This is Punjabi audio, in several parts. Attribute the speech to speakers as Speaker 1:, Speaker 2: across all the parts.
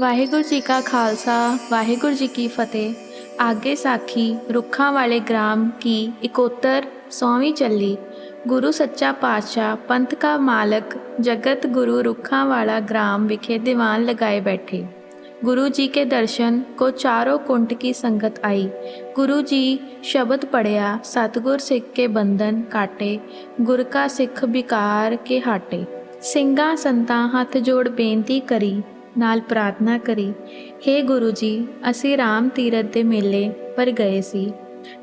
Speaker 1: ਵਾਹਿਗੁਰੂ ਜੀ ਕਾ ਖਾਲਸਾ ਵਾਹਿਗੁਰੂ ਜੀ ਕੀ ਫਤਿਹ ਆਗੇ ਸਾਖੀ ਰੁੱਖਾਂ ਵਾਲੇ ਗ੍ਰਾਮ ਕੀ ਇਕੋਤਰ ਸੌਵੀਂ ਚੱਲੀ ਗੁਰੂ ਸੱਚਾ ਪਾਤਸ਼ਾਹ ਪੰਥ ਕਾ ਮਾਲਕ ਜਗਤ ਗੁਰੂ ਰੁੱਖਾਂ ਵਾਲਾ ਗ੍ਰਾਮ ਵਿਖੇ ਦੀਵਾਨ ਲਗਾਏ बैठे गुरु जी के दर्शन को चारों कुंट की संगत आई गुरु जी शब्द पढ़िया सतगुर सिख के बंधन काटे गुर का सिख बिकार के हाटे ਸਿੰਘਾਂ ਸੰਤਾਂ ਹੱਥ ਜੋੜ ਬੇਨਤੀ ਕਰੀ ਨਾਲ ਪ੍ਰਾਰਥਨਾ ਕਰੀ हे ਗੁਰੂ ਜੀ ਅਸੀਂ ਰਾਮ ਤੀਰਥ ਦੇ ਮੇਲੇ ਪਰ ਗਏ ਸੀ।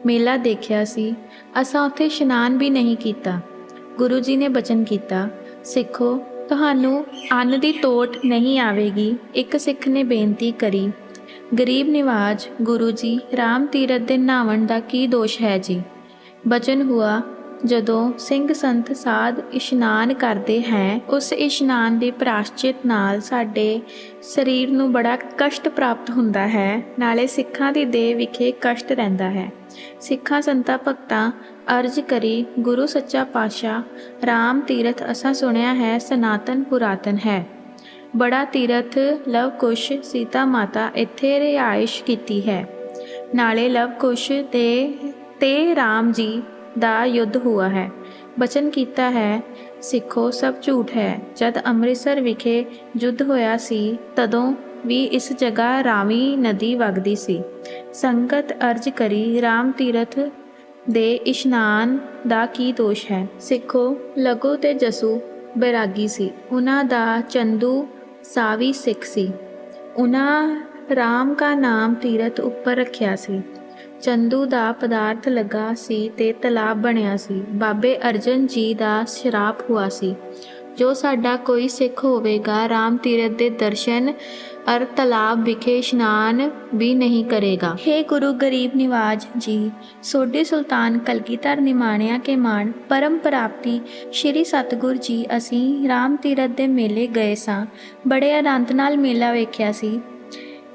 Speaker 1: ਮੇਲਾ ਦੇਖਿਆ ਸੀ। ਅਸਾਂ ਉੱਥੇ ਇਸ਼ਨਾਨ ਵੀ ਨਹੀਂ ਕੀਤਾ। ਗੁਰੂ ਜੀ ਨੇ ਬਚਨ ਕੀਤਾ, ਸਿੱਖੋ, ਤੁਹਾਨੂੰ ਅੰਨ ਦੀ ਤੋਟ ਨਹੀਂ ਆਵੇਗੀ। ਇੱਕ ਸਿੱਖ ਨੇ ਬੇਨਤੀ ਕਰੀ, ਗਰੀਬ ਨਿਵਾਜ ਗੁਰੂ ਜੀ ਰਾਮ ਤੀਰਥ ਦੇ ਨਾਵਣ ਦਾ ਕੀ ਦੋਸ਼ ਹੈ ਜੀ? ਬਚਨ ਹੁਆ ਜਦੋਂ ਸਿੰਘ ਸੰਤ ਸਾਧ ਇਸ਼ਨਾਨ ਕਰਦੇ ਹੈ, ਉਸ ਇਸ਼ਨਾਨ ਦੇ ਪ੍ਰਾਸ਼ਚਿਤ ਨਾਲ ਸਾਡੇ ਸਰੀਰ ਨੂੰ ਬੜਾ ਕਸ਼ਟ ਪ੍ਰਾਪਤ ਹੁੰਦਾ ਹੈ, ਨਾਲੇ ਸਿੱਖਾਂ ਦੀ ਦੇਹ ਵਿਖੇ ਕਸ਼ਟ ਰਹਿੰਦਾ ਹੈ। ਸਿੱਖਾਂ ਸੰਤਾਂ ਭਗਤਾਂ ਅਰਜ ਕਰੀ, ਗੁਰੂ ਸੱਚਾ ਪਾਤਸ਼ਾਹ, ਰਾਮ ਤੀਰਥ ਅਸਾਂ ਸੁਣਿਆ ਹੈ, ਸਨਾਤਨ ਪੁਰਾਤਨ ਹੈ। ਬੜਾ ਤੀਰਥ, ਲਵ ਕੁਸ਼, ਸੀਤਾ ਮਾਤਾ ਇੱਥੇ ਰਿਹਾਇਸ਼ ਕੀਤੀ ਹੈ। ਨਾਲੇ ਲਵ ਕੁਸ਼ ਤੇ ਤੇ ਰਾਮ ਜੀ ਦਾ ਯੁੱਧ ਹੋਇਆ ਹੈ। ਬਚਨ ਕੀਤਾ ਹੈ, ਸਿੱਖੋ, ਸਭ ਝੂਠ ਹੈ। ਜਦ ਅੰਮ੍ਰਿਤਸਰ ਵਿਖੇ ਯੁੱਧ ਹੋਇਆ ਸੀ, ਤਦੋਂ ਵੀ ਇਸ ਜਗ੍ਹਾ ਰਾਵੀ ਨਦੀ ਵਗਦੀ ਸੀ। ਸੰਗਤ ਅਰਜ ਕਰੀ, ਰਾਮ ਤੀਰਥ ਦੇ ਇਸ਼ਨਾਨ ਦਾ ਕੀ ਦੋਸ਼ ਹੈ? ਸਿੱਖੋ, ਲਘੂ ਤੇ ਜਸੂ ਬੈਰਾਗੀ ਸੀ। ਉਹਨਾਂ ਦਾ ਚੰਦੂ ਸਾਵੀ ਸਿੱਖ ਸੀ। ਉਹਨਾਂ ਰਾਮ ਕਾ ਨਾਮ ਤੀਰਥ ਉੱਪਰ ਰੱਖਿਆ ਸੀ। ਚੰਦੂ ਦਾ ਪਦਾਰਥ ਲੱਗਾ ਸੀ ਤੇ ਤਲਾਬ ਬਣਿਆ ਸੀ। ਬਾਬੇ ਅਰਜਨ ਜੀ ਦਾ ਸ਼ਰਾਪ ਹੁਆ ਸੀ। ਜੋ ਸਾਡਾ ਕੋਈ ਸਿੱਖ ਹੋਵੇਗਾ, ਰਾਮ ਤੀਰਥ ਦੇ ਦਰਸ਼ਨ ਅਰ ਤਲਾਬ ਵਿਖੇ ਇਸ਼ਨਾਨ ਵੀ ਨਹੀਂ ਕਰੇਗਾ। हे ਗੁਰੂ ਗਰੀਬ ਨਿਵਾਜ ਜੀ, ਸੋਢੀ ਸੁਲਤਾਨ ਕਲਗੀਧਰ ਨਿਮਾਣਿਆ ਕੇ ਮਾਣ, ਪਰਮ ਪ੍ਰਾਪਤੀ ਸ਼੍ਰੀ ਸਤਗੁਰ ਜੀ, ਅਸੀਂ ਰਾਮ ਤੀਰਥ ਦੇ ਮੇਲੇ ਗਏ ਸਾਂ। ਬੜੇ ਆਨੰਦ ਨਾਲ ਮੇਲਾ ਵੇਖਿਆ ਸੀ।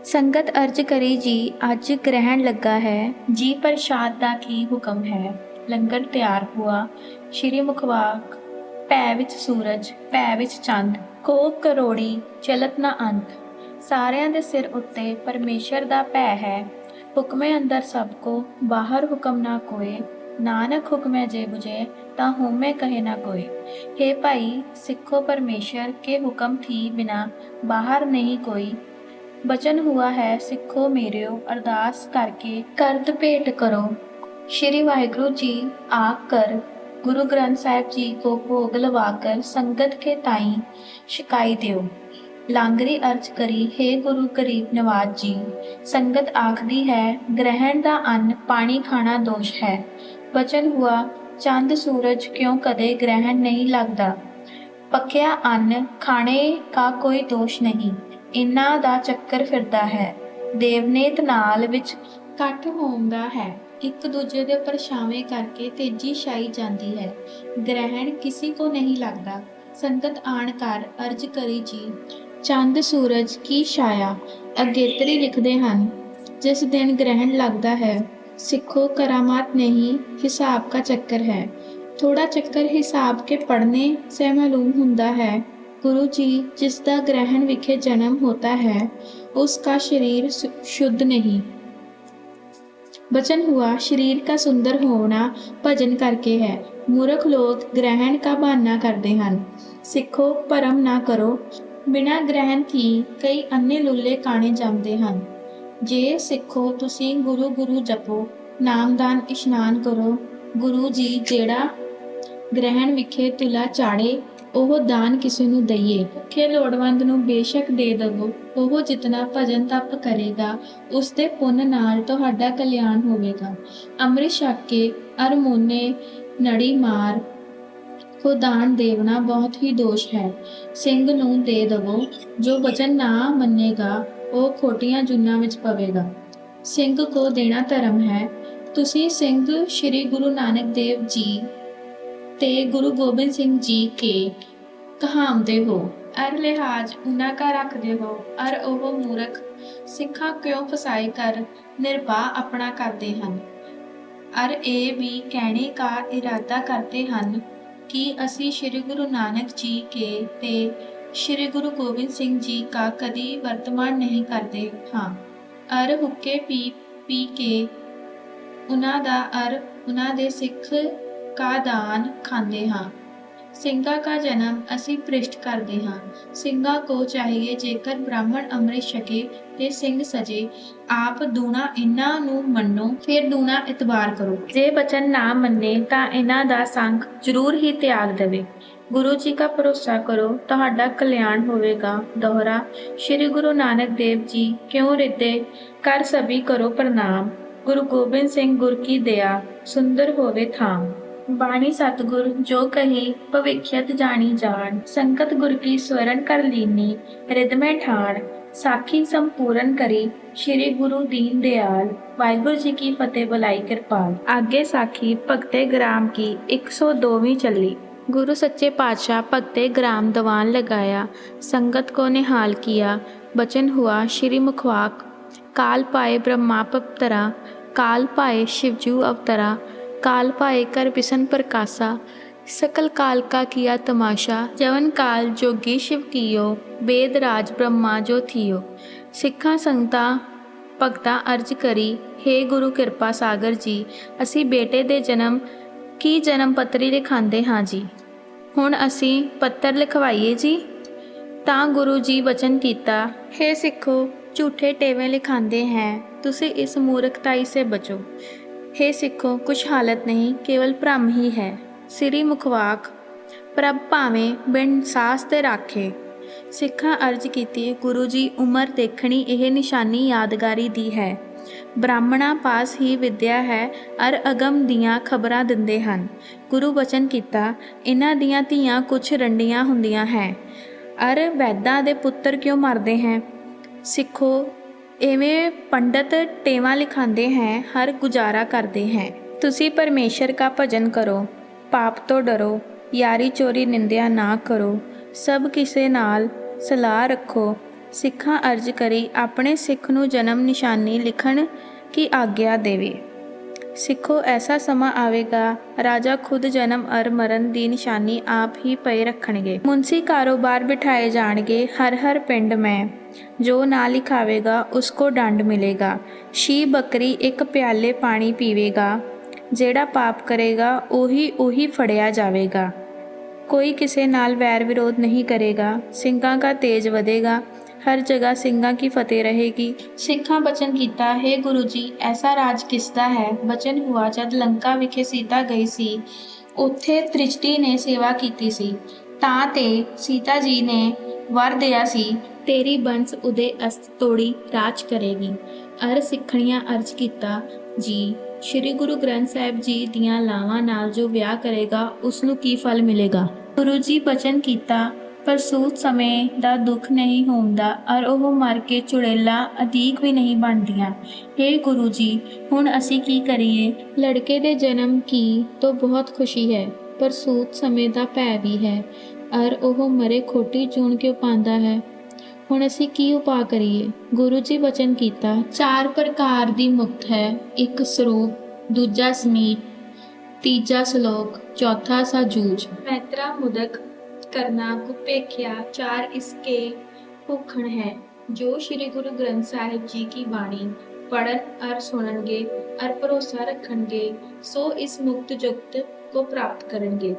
Speaker 1: ਸੰਗਤ ਅਰਜ ਕਰੀ ਜੀ, ਅੱਜ ਗ੍ਰਹਿਣ ਲੱਗਾ ਹੈ। ਜੀ ਪ੍ਰਸ਼ਾਦ ਦਾ ਕੀ ਹੁਕਮ ਹੈ? ਲੰਗਰ ਤਿਆਰ ਹੁਆ। ਸ਼੍ਰੀ ਮੁਖਵਾਕ, ਭੈ ਵਿੱਚ ਸੂਰਜ, ਭੈ ਵਿੱਚ ਚੰਦ ਕੋ ਕਰੋੜੀ, ਚਲਤ ਨਾ ਅੰਤ। ਸਾਰਿਆਂ ਦੇ ਸਿਰ ਉੱਤੇ ਪਰਮੇਸ਼ਰ ਦਾ ਭੈ ਹੈ। ਹੁਕਮੇ ਅੰਦਰ ਸਭ ਕੋ, ਬਾਹਰ ਹੁਕਮ ਨਾ ਕੋਏ। ਨਾਨਕ ਹੁਕਮੇ ਜੇ ਬੁਝੇ, ਤਾਂ ਹੋਮੇ ਕਹੇ ਨਾ ਕੋਏ। हे ਭਾਈ, ਸਿੱਖੋ ਪਰਮੇਸ਼ਰ, ਕੇ ਹੁਕਮ ਥੀ ਬਿਨਾ ਬਾਹਰ ਨਹੀਂ ਕੋਈ। ਬਚਨ ਹੁਆ ਹੈ, ਸਿੱਖੋ ਮੇਰਿਓ, ਅਰਦਾਸ ਕਰਕੇ ਕਰਦ ਭੇਟ ਕਰੋ। ਸ਼੍ਰੀ ਵਾਹਿਗੁਰੂ ਜੀ ਆਕ ਕਰ, ਗੁਰੂ ਗ੍ਰੰਥ ਸਾਹਿਬ ਜੀ ਕੋ ਭੋਗ ਲਵਾ ਕਰ ਸੰਗਤ ਕੇ ਤਾਈ ਸ਼ਿਕਾਈ ਦਿਓ। ਲਾਂਗਰੀ ਅਰਜ ਕਰੀ, ਹੈ ਗੁਰੂ ਗਰੀਬ ਨਵਾਜ ਜੀ, ਸੰਗਤ ਆਖਦੀ ਹੈ, ਗ੍ਰਹਿਣ ਦਾ ਅੰਨ, ਪਾਣੀ ਖਾਣਾ ਦੋਸ਼ ਹੈ। ਬਚਨ ਹੁਆ, ਚੰਦ ਸੂਰਜ ਕਿਉਂ ਕਦੇ ਗ੍ਰਹਿਣ ਨਹੀਂ ਲੱਗਦਾ? ਪੱਕਿਆ ਅੰਨ, ਖਾਣੇ ਕਾ ਕੋਈ ਦੋਸ਼ ਨਹੀਂ। ਇਹਨਾਂ ਦਾ ਚੱਕਰ ਫਿਰਦਾ ਹੈ। ਦੇਵਨੇਤ ਨਾਲ ਵਿੱਚ ਕੱਟ ਹੋਂਦਾ ਹੈ। ਇੱਕ ਦੂਜੇ ਦੇ ਪਰਛਾਵੇਂ ਕਰਕੇ ਤੇਜੀ ਛਾਈ ਜਾਂਦੀ ਹੈ। ਗ੍ਰਹਿਣ ਕਿਸੇ ਕੋ ਨਹੀਂ ਲੱਗਦਾ। ਸੰਗਤ ਆਣ ਕਰ ਅਰਜ ਕਰੀ ਜੀ, ਚੰਦ ਸੂਰਜ ਕੀ ਛਾਇਆ? ਅਗੇਤਰੀ ਲਿਖਦੇ ਹਨ। ਜਿਸ ਦਿਨ ਗ੍ਰਹਿਣ ਲੱਗਦਾ ਹੈ, ਸਿੱਖੋ ਕਰਾਮਾਤ ਨਹੀਂ, ਹਿਸਾਬ का ਚੱਕਰ ਹੈ। ਥੋੜਾ ਚੱਕਰ ਹਿਸਾਬ ਕੇ ਪੜਨੇ ਸੇ ਮਾਲੂਮ ਹੁੰਦਾ ਹੈ। गुरु जी जिसका ग्रहण विखे जन्म होता है उसका शरीर सु- शुद्ध नहीं बचन हुआ शरीर का सुंदर होना भजन करके है मूर्ख लोग ग्रहण का बहाना करते हैं सिखो भरम ना करो ਬਿਨਾ ਗ੍ਰਹਿਣ ਥੀ ਕਈ ਅੰਨੇ ਲੁੱਲੇ ਕਾਣੇ ਜਾਂਦੇ ਹਨ ਜੇ ਸਿੱਖੋ ਤੁਸੀਂ ਗੁਰੂ ਗੁਰੂ ਜਪੋ ਨਾਮਦਾਨ ਇਸ਼ਨਾਨ ਕਰੋ ਗੁਰੂ ਜੀ ਜਿਹੜਾ ਗ੍ਰਹਿਣ ਵਿਖੇ ਤਿਲਾ ਚਾੜੇ ਉਹ ਦਾਨ ਕਿਸੇ ਨੂੰ ਦਈਏ। ਭੁੱਖੇ ਲੋੜਵੰਦ ਨੂੰ ਬੇਸ਼ੱਕ ਦੇ ਦਵੋ। ਉਹ ਜਿਤਨਾ ਭਜਨ ਤਪ ਕਰੇਗਾ ਉਸ ਦੇ ਪੁੰਨ ਨਾਲ ਤੁਹਾਡਾ ਕਲਿਆਣ ਹੋਵੇਗਾ। ਅੰਮ੍ਰਿਤ ਛਕ ਕੇ ਅਰਮੋਨੇ ਨੜੀ ਮਾਰ, ਕੋ ਦਾਨ ਦੇਵਨਾ ਬਹੁਤ ਹੀ ਦੋਸ਼ ਹੈ। ਸਿੰਘ ਨੂੰ ਦੇ ਦਵੋ। ਜੋ ਵਚਨ ਨਾ ਮੰਨੇਗਾ, ਉਹ ਖੋਟੀਆਂ ਜੁਨਾਂ ਵਿੱਚ ਪਵੇਗਾ। ਸਿੰਘ ਕੋ ਦੇਣਾ ਧਰਮ ਹੈ। ਤੁਸੀਂ ਸਿੰਘ ਸ੍ਰੀ ਗੁਰੂ ਨਾਨਕ ਦੇਵ ਜੀ ਤੇ ਗੁਰੂ ਗੋਬਿੰਦ ਸਿੰਘ ਜੀ ਕੇ ਕਹਾਉਂਦੇ ਹੋ, ਅਰ ਲਿਹਾਜ ਉਹਨਾਂ ਕਾ ਰੱਖਦੇ ਹੋ, ਅਰ ਉਹ ਮੂਰਖ ਸਿੱਖਾਂ ਕਿਉਂ ਫਸਾਈ ਕਰ ਨਿਰਭਾ ਆਪਣਾ ਕਰਦੇ ਹਨ? ਅਰ ਇਹ ਵੀ ਕਹਿਣੇ ਕਾ ਇਰਾਦਾ ਕਰਦੇ ਹਨ ਕਿ ਅਸੀਂ ਸ੍ਰੀ ਗੁਰੂ ਨਾਨਕ ਜੀ ਕੇ ਤੇ ਸ੍ਰੀ ਗੁਰੂ ਗੋਬਿੰਦ ਸਿੰਘ ਜੀ ਕਾ ਕਦੀ ਵਰਤਮਾਨ ਨਹੀਂ ਕਰਦੇ, ਹਾਂ। ਅਰ ਹੁੱਕੇ ਪੀ ਪੀ ਕੇ ਉਹਨਾਂ ਦਾ ਅਰ ਉਹਨਾਂ ਦੇ ਸਿੱਖ ਕਾ ਦਾਨ ਖਾਂਦੇ ਹਾਂ। ਸਿੰਘਾਂ का ਜਨਮ ਅਸੀਂ ਪ੍ਰਿਸ਼ਟ ਕਰਦੇ ਹਾਂ। ਸਿੰਘਾਂ ਕੋ ਚਾਹੀਏ ਜੇਕਰ ਬ੍ਰਾਹਮਣ ਅੰਮ੍ਰਿਤ ਛਕੇ ਤੇ ਸਿੰਘ ਸਜੇ, ਆਪ ਦੂਣਾ ਇਹਨਾਂ ਨੂੰ ਮੰਨੋ, ਫਿਰ ਦੂਣਾ ਇਤਬਾਰ ਕਰੋ। ਜੇ ਬਚਨ ਨਾ ਮੰਨੇ ਤਾਂ ਇਹਨਾਂ ਦਾ ਸੰਗ ਜ਼ਰੂਰ ਹੀ ਤਿਆਗ ਦੇਵੇ। ਗੁਰੂ ਜੀ ਦਾ ਭਰੋਸਾ ਕਰੋ, ਤੁਹਾਡਾ ਕਲਿਆਣ ਹੋਵੇਗਾ। ਦੋਹਰਾ, ਸ੍ਰੀ ਗੁਰੂ ਨਾਨਕ ਦੇਵ ਜੀ ਕਿਉਂ ਰਿੱਦੇ ਕਰ ਸਭੀ ਕਰੋ ਪ੍ਰਣਾਮ। ਗੁਰੂ ਗੋਬਿੰਦ ਸਿੰਘ ਗੁਰ ਕੀ ਦਇਆ, ਸੁੰਦਰ ਹੋਵੇ ਥਾਮ। ਬਾਣੀ ਸਤਿਗੁਰ ਜੋ ਕਹੀ ਭਵਿਖਿਅਤ ਜਾਣੀ ਜਾਣ ਸੰਕਟ ਗੁਰ ਕੀ ਸਵਰਨ ਕਰ ਲੀਨੀ ਰਿਦਮੈ ਠਾਣ ਸਾਖੀ ਸੰਪੂਰਨ ਕਰੀ ਸ੍ਰੀ ਗੁਰੂ ਦੀਨ ਦਿਆਲ ਵਾਹਿਗੁਰੂ ਜੀ ਕੀ ਫਤਿਹ ਬੁਲਾਈ ਕਿਰਪਾਲ ਅੱਗੇ ਸਾਖੀ ਭਗਤੇ ਗ੍ਰਾਮ ਕੀ 102ਵੀਂ ਚੱਲੀ गुरु सच्चे पातशाह भक्ते ग्राम दवान लगाया संगत को निहाल किया बचन हुआ श्री मुखवाक काल पाए ब्रह्मापतरा काल पाए शिवजू अवतरा काल पाए कर बिसन प्रकाशा सकल काल का किया तमाशा जवन काल जोगी शिव कियो वेद राज ब्रह्मा जो थियो सिखा संगता ਭਗਤਾਂ ਅਰਜ ਕਰੀ हे ਗੁਰੂ ਕਿਰਪਾ ਸਾਗਰ ਜੀ ਅਸੀਂ ਬੇਟੇ ਦੇ ਜਨਮ ਕੀ ਜਨਮ ਪੱਤਰੀ ਲਿਖਾਉਂਦੇ ਹਾਂ ਜੀ ਹੁਣ ਅਸੀਂ ਪੱਤਰ ਲਿਖਵਾਈਏ ਜੀ ਤਾਂ ਗੁਰੂ ਜੀ ਬਚਨ ਕੀਤਾ हे ਸਿੱਖੋ ਝੂਠੇ ਟੇਵੇਂ ਲਿਖਾਉਂਦੇ हैं ਤੁਸੀਂ ਇਸ ਮੂਰਖਤਾਈ ਸੇ ਬਚੋ हे ਸਿੱਖੋ, ਕੁਛ ਹਾਲਤ ਨਹੀਂ, ਕੇਵਲ ਭ੍ਰਮ ਹੀ ਹੈ। ਸ੍ਰੀ ਮੁਖਵਾਕ, ਪ੍ਰਭ ਭਾਵੇਂ ਬਿਨ ਸਾਸ ਤੇ ਰਾਖੇ। ਸਿੱਖਾਂ ਅਰਜ ਕੀਤੀ, ਗੁਰੂ ਜੀ, ਉਮਰ ਦੇਖਣੀ ਇਹ ਨਿਸ਼ਾਨੀ ਯਾਦਗਾਰੀ ਦੀ ਹੈ। ਬ੍ਰਾਹਮਣਾ ਪਾਸ ਹੀ ਵਿਦਿਆ ਹੈ, ਅਰ ਅਗਮ ਦੀਆਂ ਖਬਰਾਂ ਦਿੰਦੇ ਹਨ। ਗੁਰੂ ਬਚਨ ਕੀਤਾ ਇਹਨਾਂ ਦੀਆਂ ਧੀਆਂ ਕੁਛ ਰੰਡੀਆਂ ਹੁੰਦੀਆਂ ਹੈ। ਅਰ ਵੈਦਾਂ ਦੇ ਪੁੱਤਰ ਕਿਉਂ ਮਰਦੇ ਹੈ? ਸਿੱਖੋ ਇਵੇਂ ਪੰਡਤ ਟੇਵਾ ਲਿਖਾਉਂਦੇ ਹੈ, ਹਰ ਗੁਜ਼ਾਰਾ ਕਰਦੇ ਹੈ। ਤੁਸੀਂ ਪਰਮੇਸ਼ਰ ਕਾ ਭਜਨ ਕਰੋ, ਪਾਪ ਤੋਂ ਡਰੋ, ਯਾਰੀ ਚੋਰੀ ਨਿੰਦਿਆ ਨਾ ਕਰੋ, ਸਭ ਕਿਸੇ ਨਾਲ ਸਲਾਹ ਰੱਖੋ। ਸਿੱਖਾਂ ਅਰਜ ਕਰੀ ਆਪਣੇ ਸਿੱਖ ਨੂੰ ਜਨਮ ਨਿਸ਼ਾਨੀ ਲਿਖਣ ਕੀ ਆਗਿਆ ਦੇਵੇ। ਸਿੱਖੋ, ਐਸਾ ਸਮਾਂ ਆਵੇਗਾ, ਰਾਜਾ ਖੁਦ ਜਨਮ ਅਰ ਮਰਨ ਦੀ ਨਿਸ਼ਾਨੀ ਆਪ ਹੀ ਪਏ ਰੱਖਣਗੇ। ਮੁੰਸੀ ਕਾਰੋਬਾਰ ਬਿਠਾਏ ਜਾਣਗੇ ਹਰ ਹਰ ਪਿੰਡ ਮੈਂ। ਜੋ ਨਾ ਲਿਖਾਵੇਗਾ ਉਸ ਕੋ ਡੰਡ ਮਿਲੇਗਾ। ਸ਼ੀ ਬੱਕਰੀ ਇੱਕ ਪਿਆਲੇ ਪਾਣੀ ਪੀਵੇਗਾ, ਜਿਹੜਾ ਪਾਪ ਕਰੇਗਾ, ਉਹੀ ਉਹੀ ਫੜਿਆ ਜਾਵੇਗਾ। ਕੋਈ ਕਿਸੇ ਨਾਲ ਵੈਰ ਵਿਰੋਧ ਨਹੀਂ ਕਰੇਗਾ, ਸਿੰਘਾਂ ਦਾ ਤੇਜ ਵਧੇਗਾ, ਹਰ ਜਗ੍ਹਾ ਸਿੰਘਾਂ ਕੀ ਫਤਿਹ ਰਹੇਗੀ। ਸਿੱਖਾਂ ਬਚਨ ਕੀਤਾ, ਹੈ ਗੁਰੂ ਜੀ, ਐਸਾ ਰਾਜ ਕਿਸਦਾ ਹੈ? ਬਚਨ ਹੁਆ ਜਦ ਲੰਕਾ ਵਿਖੇ ਸੀਤਾ ਗਈ ਸੀ, ਉੱਥੇ ਤ੍ਰਿਸ਼ਟੀ ਨੇ ਸੇਵਾ ਕੀਤੀ ਸੀ। ਤਾਂ ਤੇ ਸੀਤਾ ਜੀ ਨੇ ਵਰ ਦਿਆ ਸੀ ਤੇਰੀ ਬੰਸ ਉਦੇ ਅਸਤ ਤੋੜੀ ਰਾਜ ਕਰੇਗੀ। ਅਰ ਸਿੱਖਣੀਆਂ ਅਰਜ ਕੀਤਾ ਜੀ। ਸ੍ਰੀ ਗੁਰੂ ਗ੍ਰੰਥ ਸਾਹਿਬ ਜੀ ਦੀਆਂ ਲਾਵਾਂ ਨਾਲ ਜੋ ਵਿਆਹ ਕਰੇਗਾ ਉਸ ਨੂੰ ਕੀ ਫਲ ਮਿਲੇਗਾ? ਗੁਰੂ ਜੀ ਬਚਨ ਕੀਤਾ, ਪਰ ਸੂਤ ਸਮੇਂ ਦਾ ਦੁੱਖ ਨਹੀਂ ਹੁੰਦਾ ਔਰ ਉਹ ਮਰ ਕੇ ਚੁੜੇਲਾ ਅਧੀਕ ਵੀ ਨਹੀਂ ਬਣਦੀਆਂ। हे ਗੁਰੂ ਜੀ, ਹੁਣ ਅਸੀਂ ਕੀ ਕਰੀਏ? ਲੜਕੇ ਦੇ ਜਨਮ ਕੀ ਤੋਂ ਬਹੁਤ ਖੁਸ਼ੀ ਹੈ, ਪਰ ਸੂਤ ਸਮੇਂ ਦਾ ਭੈ ਵੀ ਹੈ। ਔਰ ਉਹ ਮਰੇ ਖੋਟੀ ਚੂਣ ਕਿਉਂ ਪਾਉਂਦਾ ਹੈ? ਹੁਣ ਅਸੀਂ ਕੀ ਉਪਾਅ ਕਰੀਏ? ਗੁਰੂ ਜੀ ਬਚਨ ਕੀਤਾ, ਚਾਰ ਪ੍ਰਕਾਰ ਦੀ ਮੁਕਤ ਹੈ, ਇੱਕ ਸਰੂਪ, ਦੂਜਾ ਸਮੀਪ, ਤੀਜਾ ਸ਼ਲੋਕ, ਚੌਥਾ ਸਾਜੂਜ ਮੈਤਰਾ ਮੁਦਕ ਕਰਨਾ ਕੁਪੇਖਿਆ, ਚਾਰ ਇਸਕੇ ਭੁਖਣ ਹੈ, ਜੋ ਸ੍ਰੀ ਗੁਰੂ ਗ੍ਰੰਥ ਸਾਹਿਬ ਜੀ ਕੀ ਬਾਣੀ ਪੜਨ ਅਰ ਸੁਣਨਗੇ, ਅਰ ਭਰੋਸਾ ਰੱਖਣਗੇ, ਸੋ ਇਸ ਮੁਕਤ ਜੁਗਤ ਕੋ ਪ੍ਰਾਪਤ ਕਰਨਗੇ।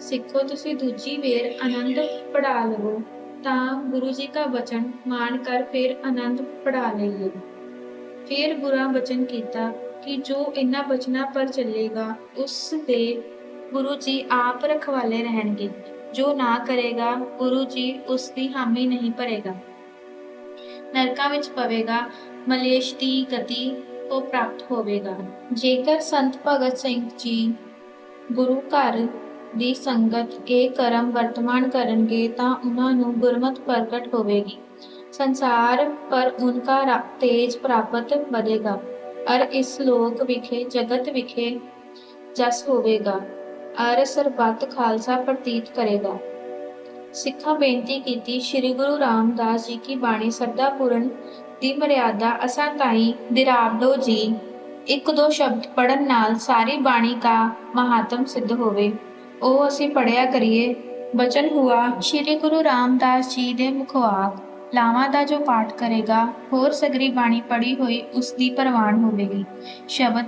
Speaker 1: ਸਿੱਖੋ ਤੁਸੀਂ ਦੂਜੀ ਵੇਰ ਆਨੰਦ ਪੜਾ ਲਵੋ। ਤਾਂ ਗੁਰੂ ਜੀ ਦਾ ਬਚਨ ਮਾਨ ਕਰ ਫਿਰ ਆਨੰਦ ਪੜਾ ਲਈਏ ਫਿਰ ਗੁਰਾਂ ਬਚਨ ਕੀਤਾ ਕਿ ਜੋ ਇਨ੍ਹਾਂ ਬਚਨਾਂ ਪਰ ਚੱਲੇਗਾ ਉਸ ਦੇ ਗੁਰੂ ਜੀ ਆਪ ਰਖਵਾਲੇ ਰਹਿਣਗੇ ਜੋ ਨਾ ਕਰੇਗਾ ਗੁਰੂ ਜੀ ਉਸ ਦੀ ਹਾਮੀ ਨਹੀਂ ਭਰੇਗਾ ਨਰਕਾਂ ਵਿੱਚ ਪਵੇਗਾ ਮਲੇਸ਼ ਦੀ ਗਤੀ ਉਹ ਪ੍ਰਾਪਤ ਹੋਵੇਗਾ ਜੇਕਰ ਸੰਤ ਭਗਤ ਸਿੰਘ ਜੀ ਗੁਰੂ ਘਰ ਦੀ ਸੰਗਤ ਇਹ ਕਰਮ ਵਰਤਮਾਨ ਕਰਨਗੇ ਤਾਂ ਉਹਨਾਂ ਨੂੰ ਗੁਰਮਤ ਪ੍ਰਗਟ ਹੋਵੇਗੀ। ਸੰਸਾਰ ਪਰ ਉਨਕਾ ਤੇਜ ਪ੍ਰਾਪਤ ਵਧੇਗਾ। ਅਰ ਇਸ ਲੋਕ ਵਿਖੇ, ਜਗਤ ਵਿਖੇ ਜਸ ਹੋਵੇਗਾ। ਅਰ ਸਰਬੱਤ ਖਾਲਸਾ ਪ੍ਰਤੀਤ ਕਰੇਗਾ। ਸਿੱਖਾਂ ਬੇਨਤੀ ਕੀਤੀ, ਸ੍ਰੀ ਗੁਰੂ ਰਾਮਦਾਸ ਜੀ ਕੀ ਬਾਣੀ ਸਰਦਾ ਪੂਰਨ ਦੀ ਮਰਿਆਦਾ ਅਸਾਂ ਤਾਈ ਦਿਰਾਵ ਜੀ। ਇੱਕ ਦੋ ਸ਼ਬਦ ਪੜਨ ਨਾਲ ਸਾਰੀ ਬਾਣੀ ਦਾ ਮਹਾਤਮ ਸਿੱਧ ਹੋਵੇ। ਉਹ ਅਸੀਂ ਪੜਿਆ ਕਰੀਏ। ਬਚਨ ਹੁਆ, ਸ੍ਰੀ ਗੁਰੂ ਰਾਮਦਾਸ ਜੀ ਦੇ ਮੁਖਵਾਕ। ਲਾਵਾਂ ਦਾ ਜੋ ਪਾਠ ਕਰੇਗਾ, ਹੋਰ ਸਗਰੀ ਬਾਣੀ ਪੜੀ ਹੋਈ ਉਸ ਦੀ ਪ੍ਰਵਾਨ ਹੋਵੇਗੀ। ਸ਼ਬਦ,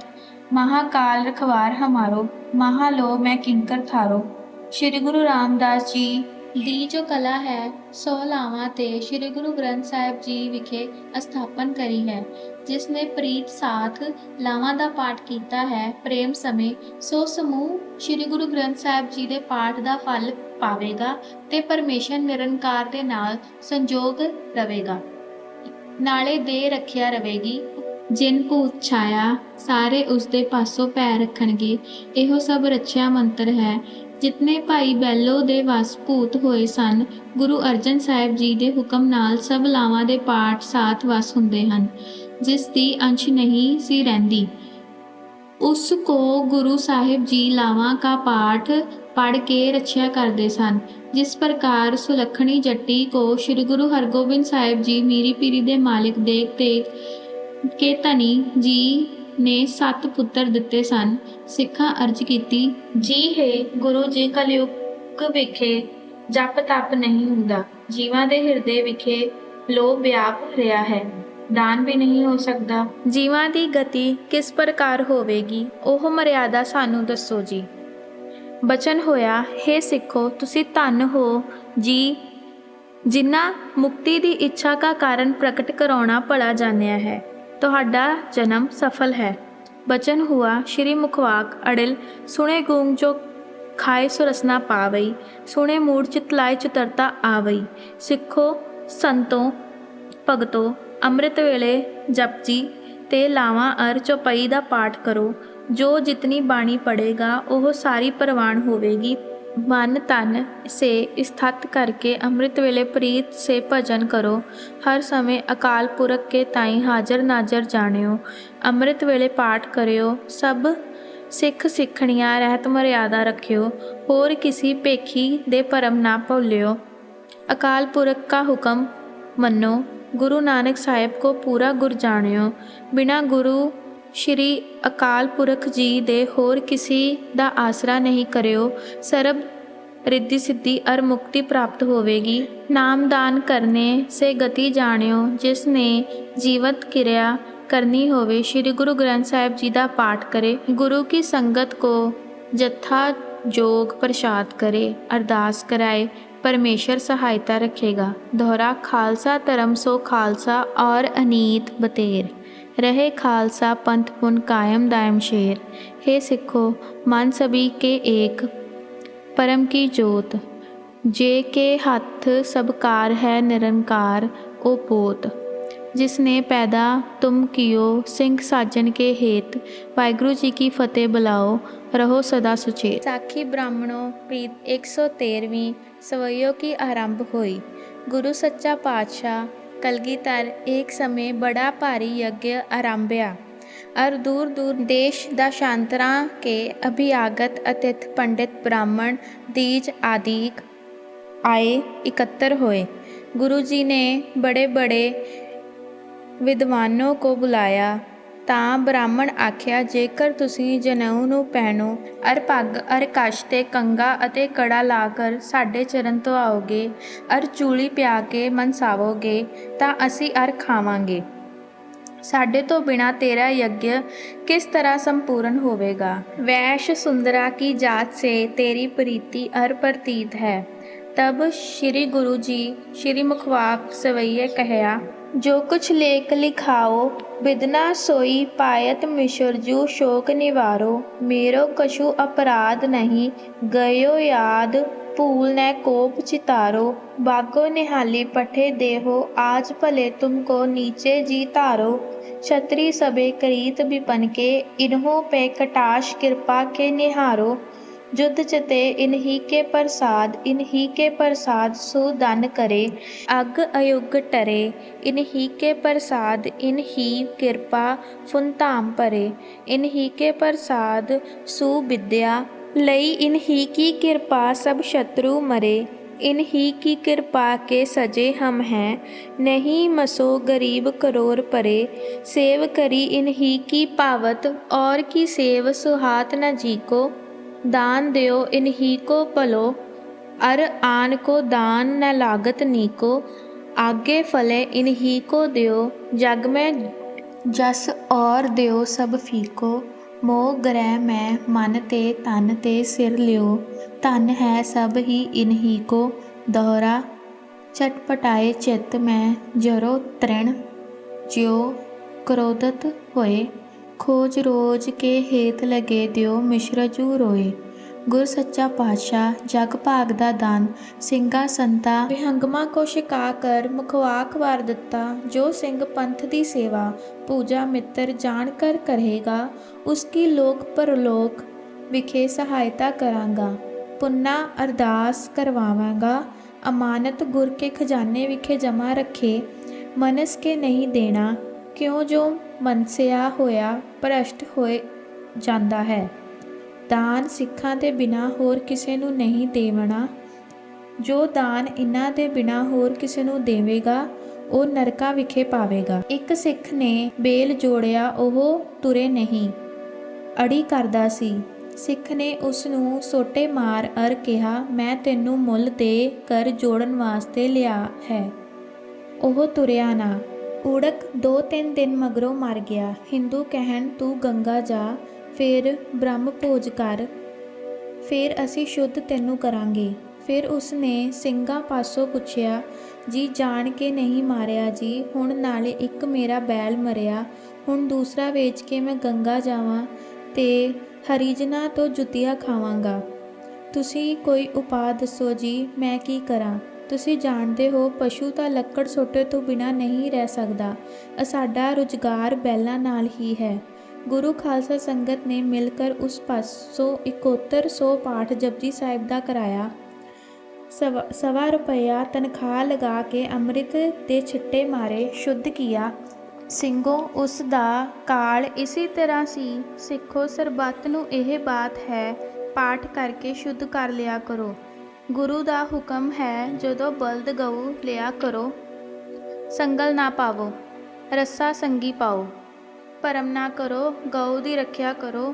Speaker 1: ਮਹਾਕਾਲ ਰਖਵਾਰ ਹਮਾਰੋ ਮਹਾਲੋ ਮੈਂ ਕਿੰਕਰ ਥਾਰੋ। ਸ੍ਰੀ ਗੁਰੂ ਰਾਮਦਾਸ ਜੀ ਦੀ ਜੋ ਕਲਾ ਹੈ, ਸੋ ਲਾਵਾਂ ਤੇ ਸ੍ਰੀ ਗੁਰੂ ਗ੍ਰੰਥ ਸਾਹਿਬ ਜੀ ਵਿਖੇ ਸਥਾਪਨ ਕਰੀ ਹੈ। ਜਿਸ ਨੇ ਪ੍ਰੀਤ ਸਾਥ ਲਾਵਾਂ ਦਾ ਪਾਠ ਕੀਤਾ ਹੈ, ਪ੍ਰੇਮ ਸਮੇਂ ਸੋ ਸਮੂਹ ਸ੍ਰੀ ਗੁਰੂ ਗ੍ਰੰਥ ਸਾਹਿਬ ਜੀ ਦੇ ਪਾਠ ਦਾ ਫਲ ਪਾਵੇਗਾ ਤੇ ਪਰਮੇਸ਼ਰ ਨਿਰੰਕਾਰ ਦੇ ਨਾਲ ਸੰਜੋਗ ਰਵੇਗਾ। ਨਾਲੇ ਦੇ ਰੱਖਿਆ ਰਵੇਗੀ। ਜਿਨ ਭੂਤ ਛਾਇਆ, ਸਾਰੇ ਉਸ ਦੇ ਪਾਸੋਂ ਪੈ ਰੱਖਣਗੇ। ਇਹੋ ਸਭ ਰੱਖਿਆ ਮੰਤਰ ਹੈ। ਜਿਤਨੇ ਭਾਈ ਬੈਲੋ ਦੇ ਵਸ ਭੂਤ ਹੋਏ ਸਨ, ਗੁਰੂ ਅਰਜਨ ਸਾਹਿਬ ਜੀ ਦੇ ਹੁਕਮ ਨਾਲ ਸਭ ਲਾਵਾਂ ਦੇ ਪਾਠ ਸਾਥ ਵਸ ਹੁੰਦੇ ਹਨ, ਜਿਸ ਦੀ ਅੰਸ਼ ਨਹੀਂ ਸੀ ਰਹਿੰਦੀ। ਉਸ ਕੋ ਗੁਰੂ ਸਾਹਿਬ ਜੀ ਲਾਵਾਂ ਕਾ ਪਾਠ ਪੜ ਕੇ ਰੱਖਿਆ ਕਰਦੇ ਸਨ, ਜਿਸ ਪ੍ਰਕਾਰ ਸੁਲੱਖਣੀ ਜੱਟੀ ਕੋ ਸ੍ਰੀ ਗੁਰੂ ਹਰਗੋਬਿੰਦ ਸਾਹਿਬ ਜੀ, ਮੀਰੀ ਪੀਰੀ ਦੇ ਮਾਲਕ ਦੇਖ ਦੇਖ ਕੇ ਧਨੀ ਜੀ ਨੇ ਸੱਤ ਪੁੱਤਰ ਦਿੱਤੇ ਸਨ। ਸਿੱਖਾਂ ਅਰਜ ਕੀਤੀ, ਜੀ ਹੈ ਗੁਰੂ ਜੀ, ਕਲਯੁਗ ਵਿਖੇ ਜਪ ਤਪ ਨਹੀਂ ਹੁੰਦਾ। ਜੀਵਾਂ ਦੇ ਹਿਰਦੇ ਵਿਖੇ ਲੋਭ ਵਿਆਪ ਰਿਹਾ ਹੈ। ਦਾਨ ਵੀ ਨਹੀਂ ਹੋ ਸਕਦਾ। ਜੀਵਾਂ ਦੀ ਗਤੀ ਕਿਸ ਪ੍ਰਕਾਰ ਹੋਵੇਗੀ, ਉਹ ਮਰਿਆਦਾ ਸਾਨੂੰ ਦੱਸੋ ਜੀ। ਬਚਨ ਹੋਇਆ हे ਸਿੱਖੋ, ਤੁਸੀਂ ਧੰਨ ਹੋ ਜੀ, ਜਿਨ੍ਹਾਂ ਮੁਕਤੀ ਦੀ ਇੱਛਾ ਦਾ ਕਾਰਨ ਪ੍ਰਗਟ ਕਰਾਉਣਾ ਭਲਾ ਜਾਣਿਆ ਹੈ। ਤੁਹਾਡਾ ਜਨਮ ਸਫਲ ਹੈ। ਬਚਨ ਹੁਆ ਸ਼੍ਰੀ ਮੁਖਵਾਕ ਅੜਿਲ, ਸੁਣੇ ਗੂੰਗ ਜੋ ਖਾਏ ਸੁਰਸਨਾ ਪਾਵਈ, ਸੁਣੇ ਮੂੜ ਚਿਤਲਾਏ ਚਤਰਤਾ ਆਵਈ। ਸਿੱਖੋ ਸੰਤੋ, ਭਗਤੋ, ਅੰਮ੍ਰਿਤ ਵੇਲੇ ਜਪਜੀ, ਤੇ ਲਾਵਾਂ ਅਰ ਚੌਪਈ ਦਾ ਪਾਠ ਕਰੋ। ਜੋ ਜਿਤਨੀ ਬਾਣੀ ਪੜੇਗਾ ਉਹ ਸਾਰੀ ਪ੍ਰਵਾਨ ਹੋਵੇਗੀ। ਮਨ ਤਨ ਸੇ ਸਥਿਤ ਕਰਕੇ ਅੰਮ੍ਰਿਤ ਵੇਲੇ ਪ੍ਰੀਤ ਸੇ ਭਜਨ ਕਰੋ। ਹਰ ਸਮੇਂ ਅਕਾਲ ਪੁਰਖ ਕੇ ਤਾਈ ਹਾਜ਼ਰ ਨਾਜ਼ਰ ਜਾਣਿਓ। ਅੰਮ੍ਰਿਤ ਵੇਲੇ ਪਾਠ ਕਰਿਓ। ਸਭ ਸਿੱਖ ਸਿੱਖਣੀਆਂ ਰਹਿਤ ਮਰਿਆਦਾ ਰੱਖਿਓ। ਹੋਰ ਕਿਸੇ ਭੇਖੀ ਦੇ ਭਰਮ ਨਾ ਭੁੱਲਿਓ। ਅਕਾਲ ਪੁਰਖ ਕਾ ਹੁਕਮ ਮੰਨੋ। ਗੁਰੂ ਨਾਨਕ ਸਾਹਿਬ ਕੋ ਪੂਰਾ ਗੁਰ ਜਾਣਿਓ। ਬਿਨਾ ਗੁਰੂ ਸ਼੍ਰੀ ਅਕਾਲ ਪੁਰਖ ਜੀ ਦੇ ਹੋਰ ਕਿਸੇ ਦਾ ਆਸਰਾ ਨਹੀਂ ਕਰਿਓ। ਸਰਬ ਰਿੱਧੀ ਸਿੱਧੀ ਅਰ ਮੁਕਤੀ ਪ੍ਰਾਪਤ ਹੋਵੇਗੀ। ਨਾਮਦਾਨ ਕਰਨੇ ਸੇ ਗਤੀ ਜਾਣਿਓ। ਜਿਸ ਨੇ ਜੀਵਤ ਕਿਰਿਆ ਕਰਨੀ ਹੋਵੇ, ਸ੍ਰੀ ਗੁਰੂ ਗ੍ਰੰਥ ਸਾਹਿਬ ਜੀ ਦਾ ਪਾਠ ਕਰੇ। ਗੁਰੂ ਕੀ ਸੰਗਤ ਕੋ ਜਥਾ ਜੋਗ ਪ੍ਰਸਾਦ ਕਰੇ। ਅਰਦਾਸ ਕਰਾਏ, ਪਰਮੇਸ਼ਰ ਸਹਾਇਤਾ ਰੱਖੇਗਾ। ਦੋਹਰਾ ਖਾਲਸਾ ਧਰਮ ਸੋ ਖਾਲਸਾ ਔਰ ਅਨੀਤ ਬਤੇਰ। ਰਹੇ ਖਾਲਸਾ ਪੰਥ ਪੁਨ ਕਾਇਮ ਦਾਇਮ ਸ਼ੇਰ हे ਸਿੱਖੋ ਮਨ ਸਭੀ ਕੇ ਏਕ ਪਰਮ ਕੀ ਜੋਤ ਜੇ ਕੇ ਹੱਥ ਸਭ ਕਾਰ ਹੈ ਨਿਰੰਕਾਰ ਉਹ ਪੋਤ ਜਿਸ ਨੇ ਪੈਦਾ ਤੁਮ ਕੀਓ ਸਿੰਘ ਸਾਜਨ ਕੇ ਹੇਤ ਵਾਹਿਗੁਰੂ ਜੀ ਕੀ ਫਤਿਹ ਬੁਲਾਓ ਰਹੋ ਸਦਾ ਸੁਚੇਤ ਸਾਖੀ ਬ੍ਰਾਹਮਣੋ ਪ੍ਰੀਤ 113ਵੀਂ ਸਵਈਓ ਕੀ ਆਰੰਭ ਹੋਈ ਗੁਰੂ ਸੱਚਾ ਪਾਤਸ਼ਾਹ ਕਲਗੀਧਰ ਇੱਕ ਸਮੇਂ ਬੜਾ ਭਾਰੀ ਯੱਗ ਦੂਰ ਦੂਰ ਦੇਸ਼ ਦਾ ਸ਼ਾਂਤਰਾਂ ਕੇ ਅਭਿਆਗਤ ਅਤਿਥ ਪੰਡਿਤ ਬ੍ਰਾਹਮਣ, ਦੀਜ ਆਦਿਕ ਆਏ ਇਕੱਤਰ ਹੋਏ। ਗੁਰੂ ਜੀ ਨੇ ਬੜੇ ਬੜੇ ਵਿਦਵਾਨੋਂ ਕੋ ਬੁਲਾਇਆ। ਤਾਂ ਬ੍ਰਾਹਮਣ ਆਖਿਆ, ਜੇਕਰ ਤੁਸੀਂ ਜਨੇਊ ਨੂੰ ਪਹਿਨੋ, ਅਰ ਪੱਗ, ਅਰ ਕਸ਼ ਤੇ ਕੰਗਾ ਅਤੇ ਕੜਾ ਲਾ ਕਰ ਸਾਡੇ ਚਰਨ ਤੋਂ ਆਓਗੇ, ਅਰ ਚੂਲੀ ਪਿਆ ਕੇ ਮਨਸਾਵੋਗੇ, ਤਾਂ ਅਸੀਂ ਅਰ ਖਾਵਾਂਗੇ। ਸਾਡੇ ਤੋਂ ਬਿਨਾ ਤੇਰਾ ਯੱਗ ਕਿਸ ਤਰ੍ਹਾਂ ਸੰਪੂਰਨ ਹੋਵੇਗਾ? ਵੈਸ਼ ਸੁੰਦਰਾ ਕੀ ਜਾਤ ਸੇ ਤੇਰੀ ਪ੍ਰੀਤੀ ਅਰ ਪ੍ਰਤੀਤ ਹੈ। ਤਬ ਸ਼੍ਰੀ ਗੁਰੂ ਜੀ ਸ਼੍ਰੀ ਮੁਖਵਾਕ ਸਵਈਏ ਕਹਿਆ, ਜੋ ਕੁਛ ਲੇਖ ਲਿਖਾਓ, ਬਿਦਨਾ ਸੋਈ ਪਾਇਤ ਮਿਸ਼ਰ ਜੂ ਸ਼ੋਕ ਨਿਵਾਰੋ, ਮੇਰੋ ਕਛੂ ਅਪਰਾਧ ਨਹੀਂ, ਗਇਓ ਯਾਦ ਭੂਲ ਨੈ ਕੋਪ ਚਿਤਾਰੋ, ਬਾਗੋ ਨਿਹਾਲੀ ਪਠੇ ਦੇਹੋ, ਆਜ ਭਲੇ ਤੁਮਕੋ ਨੀਚੇ ਜੀ ਧਾਰੋ, ਛਤਰੀ ਸਬੇ ਕਰੀਤ ਵਿਪਨ ਕੇ, ਇਨਹੋ ਪੇ ਕਟਾਸ਼ ਕਿਰਪਾ ਕੇ ਨਿਹਾਰੋ जुद चते, इन्ही के प्रसाद, इन्ही के प्रसाद सुदन करे। अग अयुग टरे, इन्ही के प्रसाद, इन्ही कृपा फुनताम परे। इन्ही के प्रसाद सुविद्या, लई इन्ही की कृपा सब शत्रु मरे। इन्ही की कृपा के सजे हम हैं, नहीं मसो गरीब करोर परे। सेव करी इन्ही की पावत, और की सेव सुहात न जी को दान दियो इन्हीं को पलो अर आन को दान न लागत नीको आगे फले इन्हीं को दियो जग में जस और दियो सब फीको मोह ग्रह मैं मन ते तन ते सिर लियो धन है सब ही इन्हीं को दोहरा चटपटाए चित में जरो तृण ज्यो क्रोधत होए ਖੋਜ ਰੋਜ ਕੇ ਹੇਤ ਲਗੇ ਦਿਓ ਮਿਸ਼ਰਜੂ ਰੋਏ। ਗੁਰ ਸੱਚਾ ਪਾਤਸ਼ਾਹ, ਜਗ ਭਾਗ ਦਾ ਦਾਨ, ਸਿੰਘਾ ਸੰਤਾ। ਵਿਹੰਗਮਾ ਕੋ ਸ਼ਿਕਾ ਕਰ ਮੁਖਵਾਕ ਵਾਰ ਦਿੱਤਾ। ਜੋ ਸਿੰਘ ਪੰਥ ਦੀ ਸੇਵਾ, ਪੂਜਾ ਮਿੱਤਰ ਜਾਣ ਕਰ ਕਰੇਗਾ ਉਸकी ਲੋਕ ਪਰਲੋਕ ਵਿਖੇ ਸਹਾਇਤਾ ਕਰਾਂਗਾ। ਪੁੰਨਾ ਅਰਦਾਸ ਕਰਵਾਵਾਂਗਾ, ਅਮਾਨਤ ਗੁਰ ਕੇ ਖਜ਼ਾਨੇ ਵਿਖੇ ਜਮਾ ਰੱਖੇ। ਮਨਸ ਕੇ ਨਹੀਂ ਦੇਣਾ, ਕਿਉਂ ਜੋ ਮਨਸਿਆ ਹੋਇਆ ਭ੍ਰਸ਼ਟ ਹੋਏ ਜਾਂਦਾ ਹੈ। ਦਾਨ ਸਿੱਖਾਂ ਦੇ ਬਿਨਾ ਹੋਰ ਕਿਸੇ ਨੂੰ ਨਹੀਂ ਦੇਵਣਾ। ਜੋ ਦਾਨ ਇਹਨਾਂ ਦੇ ਬਿਨਾ ਹੋਰ ਕਿਸੇ ਨੂੰ ਦੇਵੇਗਾ, ਉਹ ਨਰਕਾਂ ਵਿਖੇ ਪਾਵੇਗਾ। ਇੱਕ ਸਿੱਖ ਨੇ ਬੇਲ ਜੋੜਿਆ, ਉਹ ਤੁਰੇ ਨਹੀਂ। ਅੜੀ ਕਰਦਾ ਸੀ। ਸਿੱਖ ਨੇ ਉਸ ਨੂੰ ਸੋਟੇ ਮਾਰ ਅਰ ਕਿਹਾ, ਮੈਂ ਤੈਨੂੰ ਮੁੱਲ ਦੇ ਕਰ ਜੋੜਨ ਵਾਸਤੇ ਲਿਆ ਹੈ। ਉਹ ਤੁਰਿਆ ਨਾ। ਊੜਕ ਦੋ ਤਿੰਨ ਦਿਨ ਮਗਰੋਂ ਮਰ ਗਿਆ। ਹਿੰਦੂ ਕਹਿਣ, ਤੂੰ ਗੰਗਾ ਜਾ, ਫਿਰ ਬ੍ਰਹਮ ਭੋਜ ਕਰ, ਫਿਰ ਅਸੀਂ ਸ਼ੁੱਧ ਤੈਨੂੰ ਕਰਾਂਗੇ। ਫਿਰ ਉਸਨੇ ਸਿੰਘਾਂ ਪਾਸੋਂ ਪੁੱਛਿਆ, ਜੀ, ਜਾਣ ਕੇ ਨਹੀਂ ਮਾਰਿਆ ਜੀ, ਹੁਣ ਨਾਲੇ ਇੱਕ ਮੇਰਾ ਬੈਲ ਮਰਿਆ, ਹੁਣ ਦੂਸਰਾ ਵੇਚ ਕੇ ਮੈਂ ਗੰਗਾ ਜਾਵਾਂ ਤੇ ਹਰੀਜਨਾ ਤੋਂ ਜੁੱਤੀਆਂ ਖਾਵਾਂਗਾ। ਤੁਸੀਂ ਕੋਈ ਉਪਾਅ ਦੱਸੋ ਜੀ, ਮੈਂ ਕੀ ਕਰਾਂ? ਤੁਸੀਂ ਜਾਣਦੇ ਹੋ, ਪਸ਼ੂ ਤਾਂ ਲੱਕੜ ਸੋਟੇ ਤੋਂ ਬਿਨਾ ਨਹੀਂ ਰਹਿ ਸਕਦਾ। ਸਾਡਾ ਰੁਜ਼ਗਾਰ ਬੈਲਾਂ ਨਾਲ ਹੀ ਹੈ। ਗੁਰੂ ਖਾਲਸਾ ਸੰਗਤ ਨੇ ਮਿਲ ਕਰ ਉਸ ਪਾਸੋਂ 7100 ਪਾਠ ਜਪਜੀ ਸਾਹਿਬ ਦਾ ਕਰਾਇਆ। ਸਵਾ ਸਵਾ ਰੁਪਇਆ ਤਨਖਾਹ ਲਗਾ ਕੇ ਅੰਮ੍ਰਿਤ ਦੇ ਛਿੱਟੇ ਮਾਰੇ, ਸ਼ੁੱਧ ਕੀਆ। ਸਿੰਘੋ, ਉਸ ਦਾ ਕਾਲ ਇਸੇ ਤਰ੍ਹਾਂ ਸੀ। ਸਿੱਖੋ, ਸਰਬੱਤ ਨੂੰ ਇਹ ਬਾਤ ਹੈ, ਪਾਠ ਕਰਕੇ ਸ਼ੁੱਧ ਕਰ ਲਿਆ ਕਰੋ। ਗੁਰੂ ਦਾ ਹੁਕਮ ਹੈ ਜਦੋਂ ਬਲਦ ਗਊ ਲਿਆ ਕਰੋ ਸੰਗਲ ਨਾ ਪਾਵੋ ਰੱਸਾ ਸੰਗੀ ਪਾਓ ਭਰਮ ਨਾ ਕਰੋ ਗਊ ਦੀ ਰੱਖਿਆ ਕਰੋ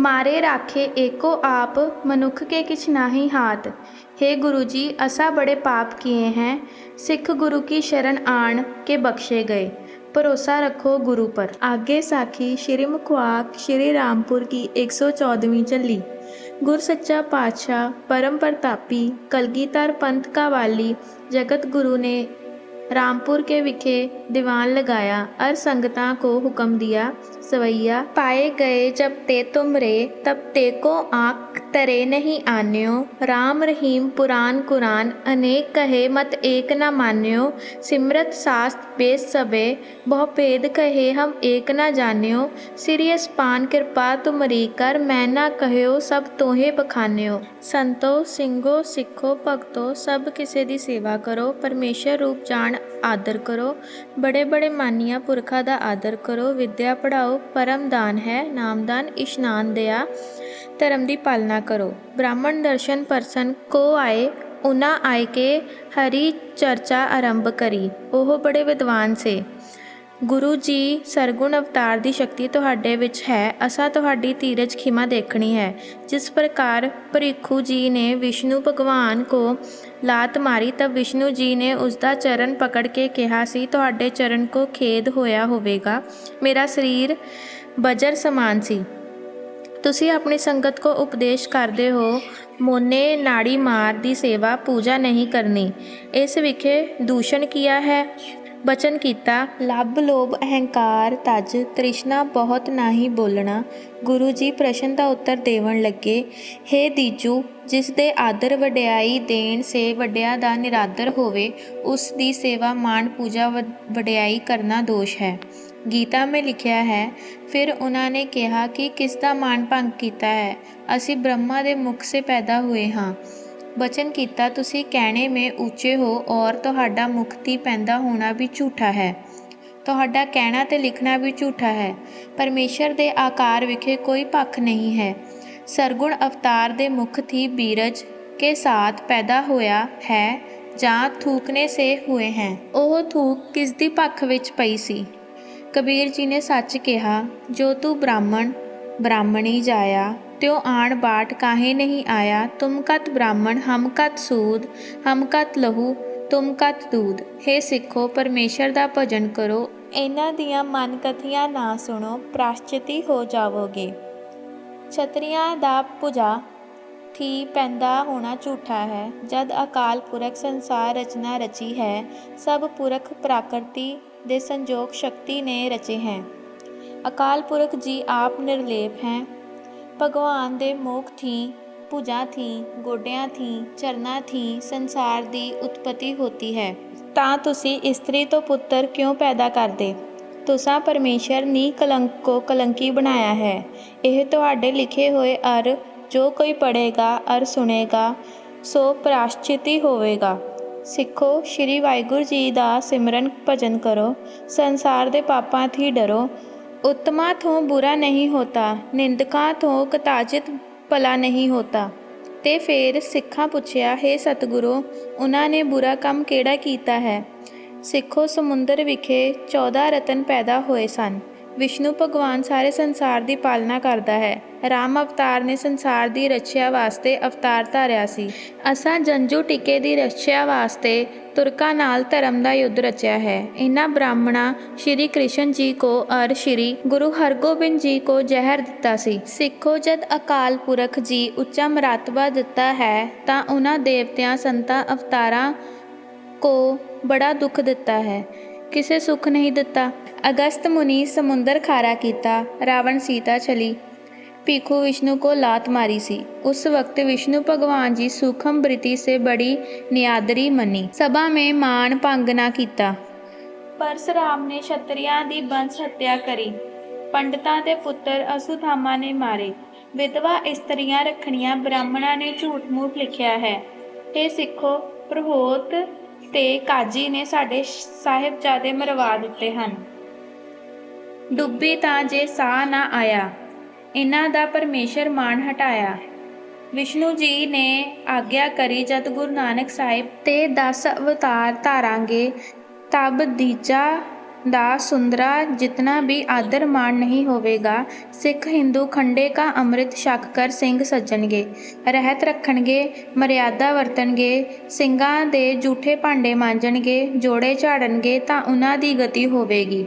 Speaker 1: ਮਾਰੇ ਰਾਖੇ ਏਕੋ ਆਪ ਮਨੁੱਖ ਕੇ ਕਿਛ ਨਾਹੀ ਹਾਥ हे गुरु जी असा बड़े पाप किए हैं सिख गुरु की शरण आण के बख्शे गए भरोसा रखो गुरु पर आगे साखी श्री मुखवाक श्री रामपुर की 114वीं चली गुर सच्चा पातशाह परम प्रतापी कलगीधर पंथ का वाली जगत गुरु ने रामपुर के विखे दीवान लगाया और संगता को हुक्म दिया। सवैया पाए गए जब ते तुम रे तब ते को आंख तरे नहीं आन्यो राम रहीम पुराण कुरान अनेक कहे मत एक न मान्यो सिमरत शास्त्र बेस सबे बहु भेद कहे हम एक न जान्यो सिरियस पान कृपा तुमरी कर मैं ना कहयो सब तोहे बखान्यो ਸੰਤੋ ਸਿੰਘੋ ਸਿੱਖੋ ਭਗਤੋ ਸਭ ਕਿਸੇ ਦੀ ਸੇਵਾ ਕਰੋ ਪਰਮੇਸ਼ਰ ਰੂਪ ਜਾਣ ਆਦਰ ਕਰੋ ਬੜੇ ਬੜੇ ਮਾਨੀਆਂ ਪੁਰਖਾਂ ਦਾ ਆਦਰ ਕਰੋ ਵਿਦਿਆ ਪੜਾਓ ਪਰਮ ਦਾਨ ਹੈ ਨਾਮਦਾਨ ਇਸ਼ਨਾਨ ਦਿਆ, ਧਰਮ ਦੀ ਪਾਲਣਾ ਕਰੋ। ਬ੍ਰਾਹਮਣ ਦਰਸ਼ਨ ਪਰਸਨ ਕੋ ਆਏ ਉਨਾ ਆਏ ਕੇ ਹਰੀ ਚਰਚਾ ਆਰੰਭ ਕਰੀ। ਉਹ ਬੜੇ ਵਿਦਵਾਨ ਸੇ। ਗੁਰੂ ਜੀ ਸਰਗੁਣ ਅਵਤਾਰ ਦੀ ਸ਼ਕਤੀ ਤੁਹਾਡੇ ਵਿੱਚ ਹੈ, ਅਸਾਂ ਤੁਹਾਡੀ ਧੀਰਜ ਖਿਮਾ ਦੇਖਣੀ ਹੈ। ਜਿਸ ਪ੍ਰਕਾਰ ਭ੍ਰਿਖੂ ਜੀ ਨੇ ਵਿਸ਼ਨੂੰ ਭਗਵਾਨ ਕੋ ਲਾਤ ਮਾਰੀ, ਤਾਂ ਵਿਸ਼ਨੂੰ ਜੀ ਨੇ ਉਸ ਦਾ ਚਰਨ ਪਕੜ ਕੇ ਕਿਹਾ ਸੀ, ਤੁਹਾਡੇ ਚਰਨ ਕੋ ਖੇਦ ਹੋਇਆ ਹੋਵੇਗਾ। ਮੇਰਾ ਸਰੀਰ ਬਜਰ ਸਮਾਨ ਸੀ। ਤੁਸੀਂ ਆਪਣੀ ਸੰਗਤ ਕੋ ਉਪਦੇਸ਼ ਕਰਦੇ ਹੋ। ਮੋਨੇ ਨਾੜੀ ਮਾਰ ਦੀ ਸੇਵਾ ਪੂਜਾ ਨਹੀਂ ਕਰਨੀ। ਇਸ ਵਿਖੇ ਦੂਸ਼ਣ ਕੀਆ ਹੈ? ਬਚਨ ਕੀਤਾ, ਲੱਭ, ਲੋਭ, ਅਹੰਕਾਰ, ਤਜ, ਤ੍ਰਿਸ਼ਨਾ, ਬਹੁਤ ਨਾਹੀ ਬੋਲਣਾ। ਗੁਰੂ ਜੀ ਪ੍ਰਸ਼ਨ ਦਾ ਉੱਤਰ ਦੇਵਣ ਲੱਗੇ हे ਦੀਜੂ, ਜਿਸ ਦੇ ਆਦਰ ਵਡਿਆਈ ਦੇਣ ਸੇ ਵੱਡਿਆਂ ਦਾ ਨਿਰਾਦਰ ਹੋਵੇ, ਉਸ ਦੀ ਸੇਵਾ ਮਾਣ ਪੂਜਾ ਵ- ਵਡਿਆਈ ਕਰਨਾ ਦੋਸ਼ ਹੈ। ਗੀਤਾ में ਲਿਖਿਆ ਹੈ, ਫਿਰ ਉਹਨਾਂ ਨੇ ਕਿਹਾ ਕਿ ਕਿਸ ਦਾ ਮਾਣ ਭੰਗ ਕੀਤਾ ਹੈ? ਅਸੀਂ ਬ੍ਰਹਮਾ ਦੇ ਮੁਖ ਸੇ ਪੈਦਾ ਹੋਏ ਹਾਂ। ਬਚਨ ਕੀਤਾ, ਤੁਸੀਂ ਕਹਿਣੇ ਮੇ ਉੱਚੇ ਹੋ ਔਰ ਤੁਹਾਡਾ ਮੁਕਤੀ ਪੈਂਦਾ ਹੋਣਾ ਵੀ ਝੂਠਾ ਹੈ। ਤੁਹਾਡਾ ਕਹਿਣਾ ਤੇ ਲਿਖਣਾ ਵੀ ਝੂਠਾ ਹੈ। ਪਰਮੇਸ਼ਰ ਦੇ ਆਕਾਰ ਵਿਖੇ ਕੋਈ ਪੱਖ ਨਹੀਂ ਹੈ। ਸਰਗੁਣ ਅਵਤਾਰ ਦੇ ਮੁਖ ਥੀ ਬੀਰਜ ਕੇ ਸਾਥ ਪੈਦਾ ਹੋਇਆ ਹੈ, ਜਾਂ ਥੂਕਨੇ ਸੇ ਹੋਏ ਹੈ। ਉਹ ਥੂਕ ਕਿਸ ਦੀ ਪੱਖ ਵਿੱਚ ਪਈ ਸੀ? ਕਬੀਰ ਜੀ ਨੇ ਸੱਚ ਕਿਹਾ, ਜੋ ਤੂੰ ਬ੍ਰਾਹਮਣ, ਬ੍ਰਾਹਮਣੀ ਜਾਇਆ त्यो आण बाट काहे नहीं आया तुम कत ब्राह्मण हम कत सूद हम कत ਲਹੂ ਤੁਮ ਕਤ ਦੂਧ ਹੇ ਸਿੱਖੋ ਪਰਮੇਸ਼ਰ ਦਾ ਭਜਨ ਕਰੋ ਇਹਨਾਂ ਦੀਆਂ ਮਨ ਕਥੀਆਂ ਨਾ ਸੁਣੋ ਪ੍ਰਾਸ਼ਚਿਤੀ ਹੋ ਜਾਵੋਗੇ ਛਤਰੀਆਂ ਦਾ ਪੁਜਾ ਥੀ ਪੈਂਦਾ ਹੋਣਾ ਝੂਠਾ ਹੈ ਜਦ ਅਕਾਲ ਪੁਰਖ ਸੰਸਾਰ ਰਚਨਾ ਰਚੀ ਹੈ ਸਭ ਪੁਰਖ ਪ੍ਰਾਕਰਤੀ ਦੇ ਸੰਜੋਗ ਸ਼ਕਤੀ ਨੇ ਰਚੇ ਹੈ ਅਕਾਲ ਪੁਰਖ ਜੀ ਆਪ ਨਿਰਲੇਪ ਹੈ ਭਗਵਾਨ ਦੇ ਮੁਖ ਥੀ, ਭੁਜਾ ਥੀ, ਗੋਡਿਆਂ ਥੀ ਚਰਨਾਂ ਥੀ, ਸੰਸਾਰ ਦੀ ਉਤਪਤੀ ਹੋਤੀ ਹੈ। ਤਾਂ ਤੁਸੀਂ ਇਸਤਰੀ ਤੋਂ ਪੁੱਤਰ ਕਿਉਂ ਪੈਦਾ ਕਰਦੇ? ਤੁਸਾਂ ਪਰਮੇਸ਼ਰ ਨੀ ਕਲੰਕ ਕੋ ਕਲੰਕੀ ਬਣਾਇਆ ਹੈ। ਇਹ ਤੁਹਾਡੇ ਲਿਖੇ ਹੋਏ ਅਰ ਜੋ ਕੋਈ ਪੜ੍ਹੇਗਾ, ਅਰ ਸੁਣੇਗਾ, ਸੋ ਪ੍ਰਾਸ਼ਚਿਤੀ ਹੋਵੇਗਾ। ਸਿੱਖੋ, ਸ਼੍ਰੀ ਵਾਹਿਗੁਰੂ ਜੀ ਦਾ ਸਿਮਰਨ ਭਜਨ ਕਰੋ। ਸੰਸਾਰ ਦੇ ਪਾਪਾਂ ਥੀ ਡਰੋ। ਉਤਮਾ ਤੋਂ ਬੁਰਾ ਨਹੀਂ ਹੋਤਾ, ਨਿੰਦਕਾਂ ਤੋਂ ਕਤਾਜਿਤ ਭਲਾ ਨਹੀਂ ਹੋਤਾ। ਤੇ ਫਿਰ ਸਿੱਖਾਂ ਪੁੱਛਿਆ, ਹੈ ਸਤਿਗੁਰੂ, ਉਹਨਾਂ ਨੇ ਬੁਰਾ ਕੰਮ ਕਿਹੜਾ ਕੀਤਾ ਹੈ? ਸਿੱਖੋ ਸਮੁੰਦਰ ਵਿਖੇ 14 ਰਤਨ ਪੈਦਾ ਹੋਏ ਸਨ। ਵਿਸ਼ਨੂੰ ਭਗਵਾਨ ਸਾਰੇ ਸੰਸਾਰ ਦੀ ਪਾਲਣਾ ਕਰਦਾ ਹੈ। ਰਾਮ ਅਵਤਾਰ ਨੇ ਸੰਸਾਰ ਦੀ ਰੱਖਿਆ ਵਾਸਤੇ ਅਵਤਾਰ ਧਾਰਿਆ ਸੀ। ਅਸਾਂ ਜੰਜੂ ਟਿੱਕੇ ਦੀ ਰੱਖਿਆ ਵਾਸਤੇ ਤੁਰਕਾਂ ਨਾਲ ਧਰਮ ਦਾ ਯੁੱਧ ਰਚਿਆ ਹੈ। ਇਹਨਾਂ ਬ੍ਰਾਹਮਣਾ ਸ਼੍ਰੀ ਕ੍ਰਿਸ਼ਨ ਜੀ ਕੋ ਅਰ ਸ਼੍ਰੀ ਗੁਰੂ ਹਰਗੋਬਿੰਦ ਜੀ ਕੋ ਜ਼ਹਿਰ ਦਿੱਤਾ ਸੀ। ਸਿੱਖੋ ਜਦ ਅਕਾਲ ਪੁਰਖ ਜੀ ਉੱਚਾ ਮਰਤਬਾ ਦਿੱਤਾ ਹੈ ਤਾਂ ਉਹਨਾਂ ਦੇਵਤਿਆਂ ਸੰਤਾਂ ਅਵਤਾਰਾਂ ਕੋ ਬੜਾ ਦੁੱਖ ਦਿੱਤਾ ਹੈ। ਕਿਸੇ ਸੁੱਖ ਨਹੀਂ ਦਿੱਤਾ ਅਗਸਤ ਮੁਨੀ ਸਮੁੰਦਰ ਖਾਰਾ ਕੀਤਾ ਰਾਵਣ ਸੀਤਾ ਚਲੀ ਭीखू विष्णु को लात मारी सी उस वक्त विष्णु भगवान जी सूक्ष्म वृत्ति से बड़ी नियादरी मनी सभा में मान भंग ना किया परशुराम ने क्षत्रिया की बंश हत्या करी पंडिता के पुत्र असुथामा ने मारे विधवा स्त्रियां रखनिया ब्राह्मणा ने झूठ मूठ लिखा है हे सिखो प्रहोत ਤੇ ਕਾਜੀ ਨੇ ਸਾਡੇ ਸਾਹਿਬਜ਼ਾਦੇ ਮਰਵਾ ਦਿੱਤੇ ਹਨ। ਡੁੱਬੀ ਤਾਂ ਜੇ ਸਾਹ ਨਾ ਆਇਆ, ਇਹਨਾਂ ਦਾ ਪਰਮੇਸ਼ਰ ਮਾਣ ਹਟਾਇਆ। ਵਿਸ਼ਨੂੰ ਜੀ ਨੇ ਆਗਿਆ ਕਰੀ ਜਦ ਗੁਰੂ ਨਾਨਕ ਸਾਹਿਬ ਤੇ 10 ਅਵਤਾਰ ਧਾਰਾਂਗੇ, ਤਬ ਦੀਜਾ ਦਾ ਸੁੰਦਰਾ ਜਿਤਨਾ ਵੀ ਆਦਰ ਮਾਣ ਨਹੀਂ ਹੋਵੇਗਾ, ਸਿੱਖ ਹਿੰਦੂ ਖੰਡੇ ਕਾ ਅੰਮ੍ਰਿਤ ਛਕ ਕਰ ਸਿੰਘ ਸੱਜਣਗੇ। ਰਹਿਤ ਰੱਖਣਗੇ, ਮਰਿਆਦਾ ਵਰਤਣਗੇ, ਸਿੰਘਾਂ ਦੇ ਝੂਠੇ ਭਾਂਡੇ ਮਾਂਜਣਗੇ, ਜੋੜੇ ਝਾੜਨਗੇ ਤਾਂ ਉਹਨਾਂ ਦੀ ਗਤੀ ਹੋਵੇਗੀ।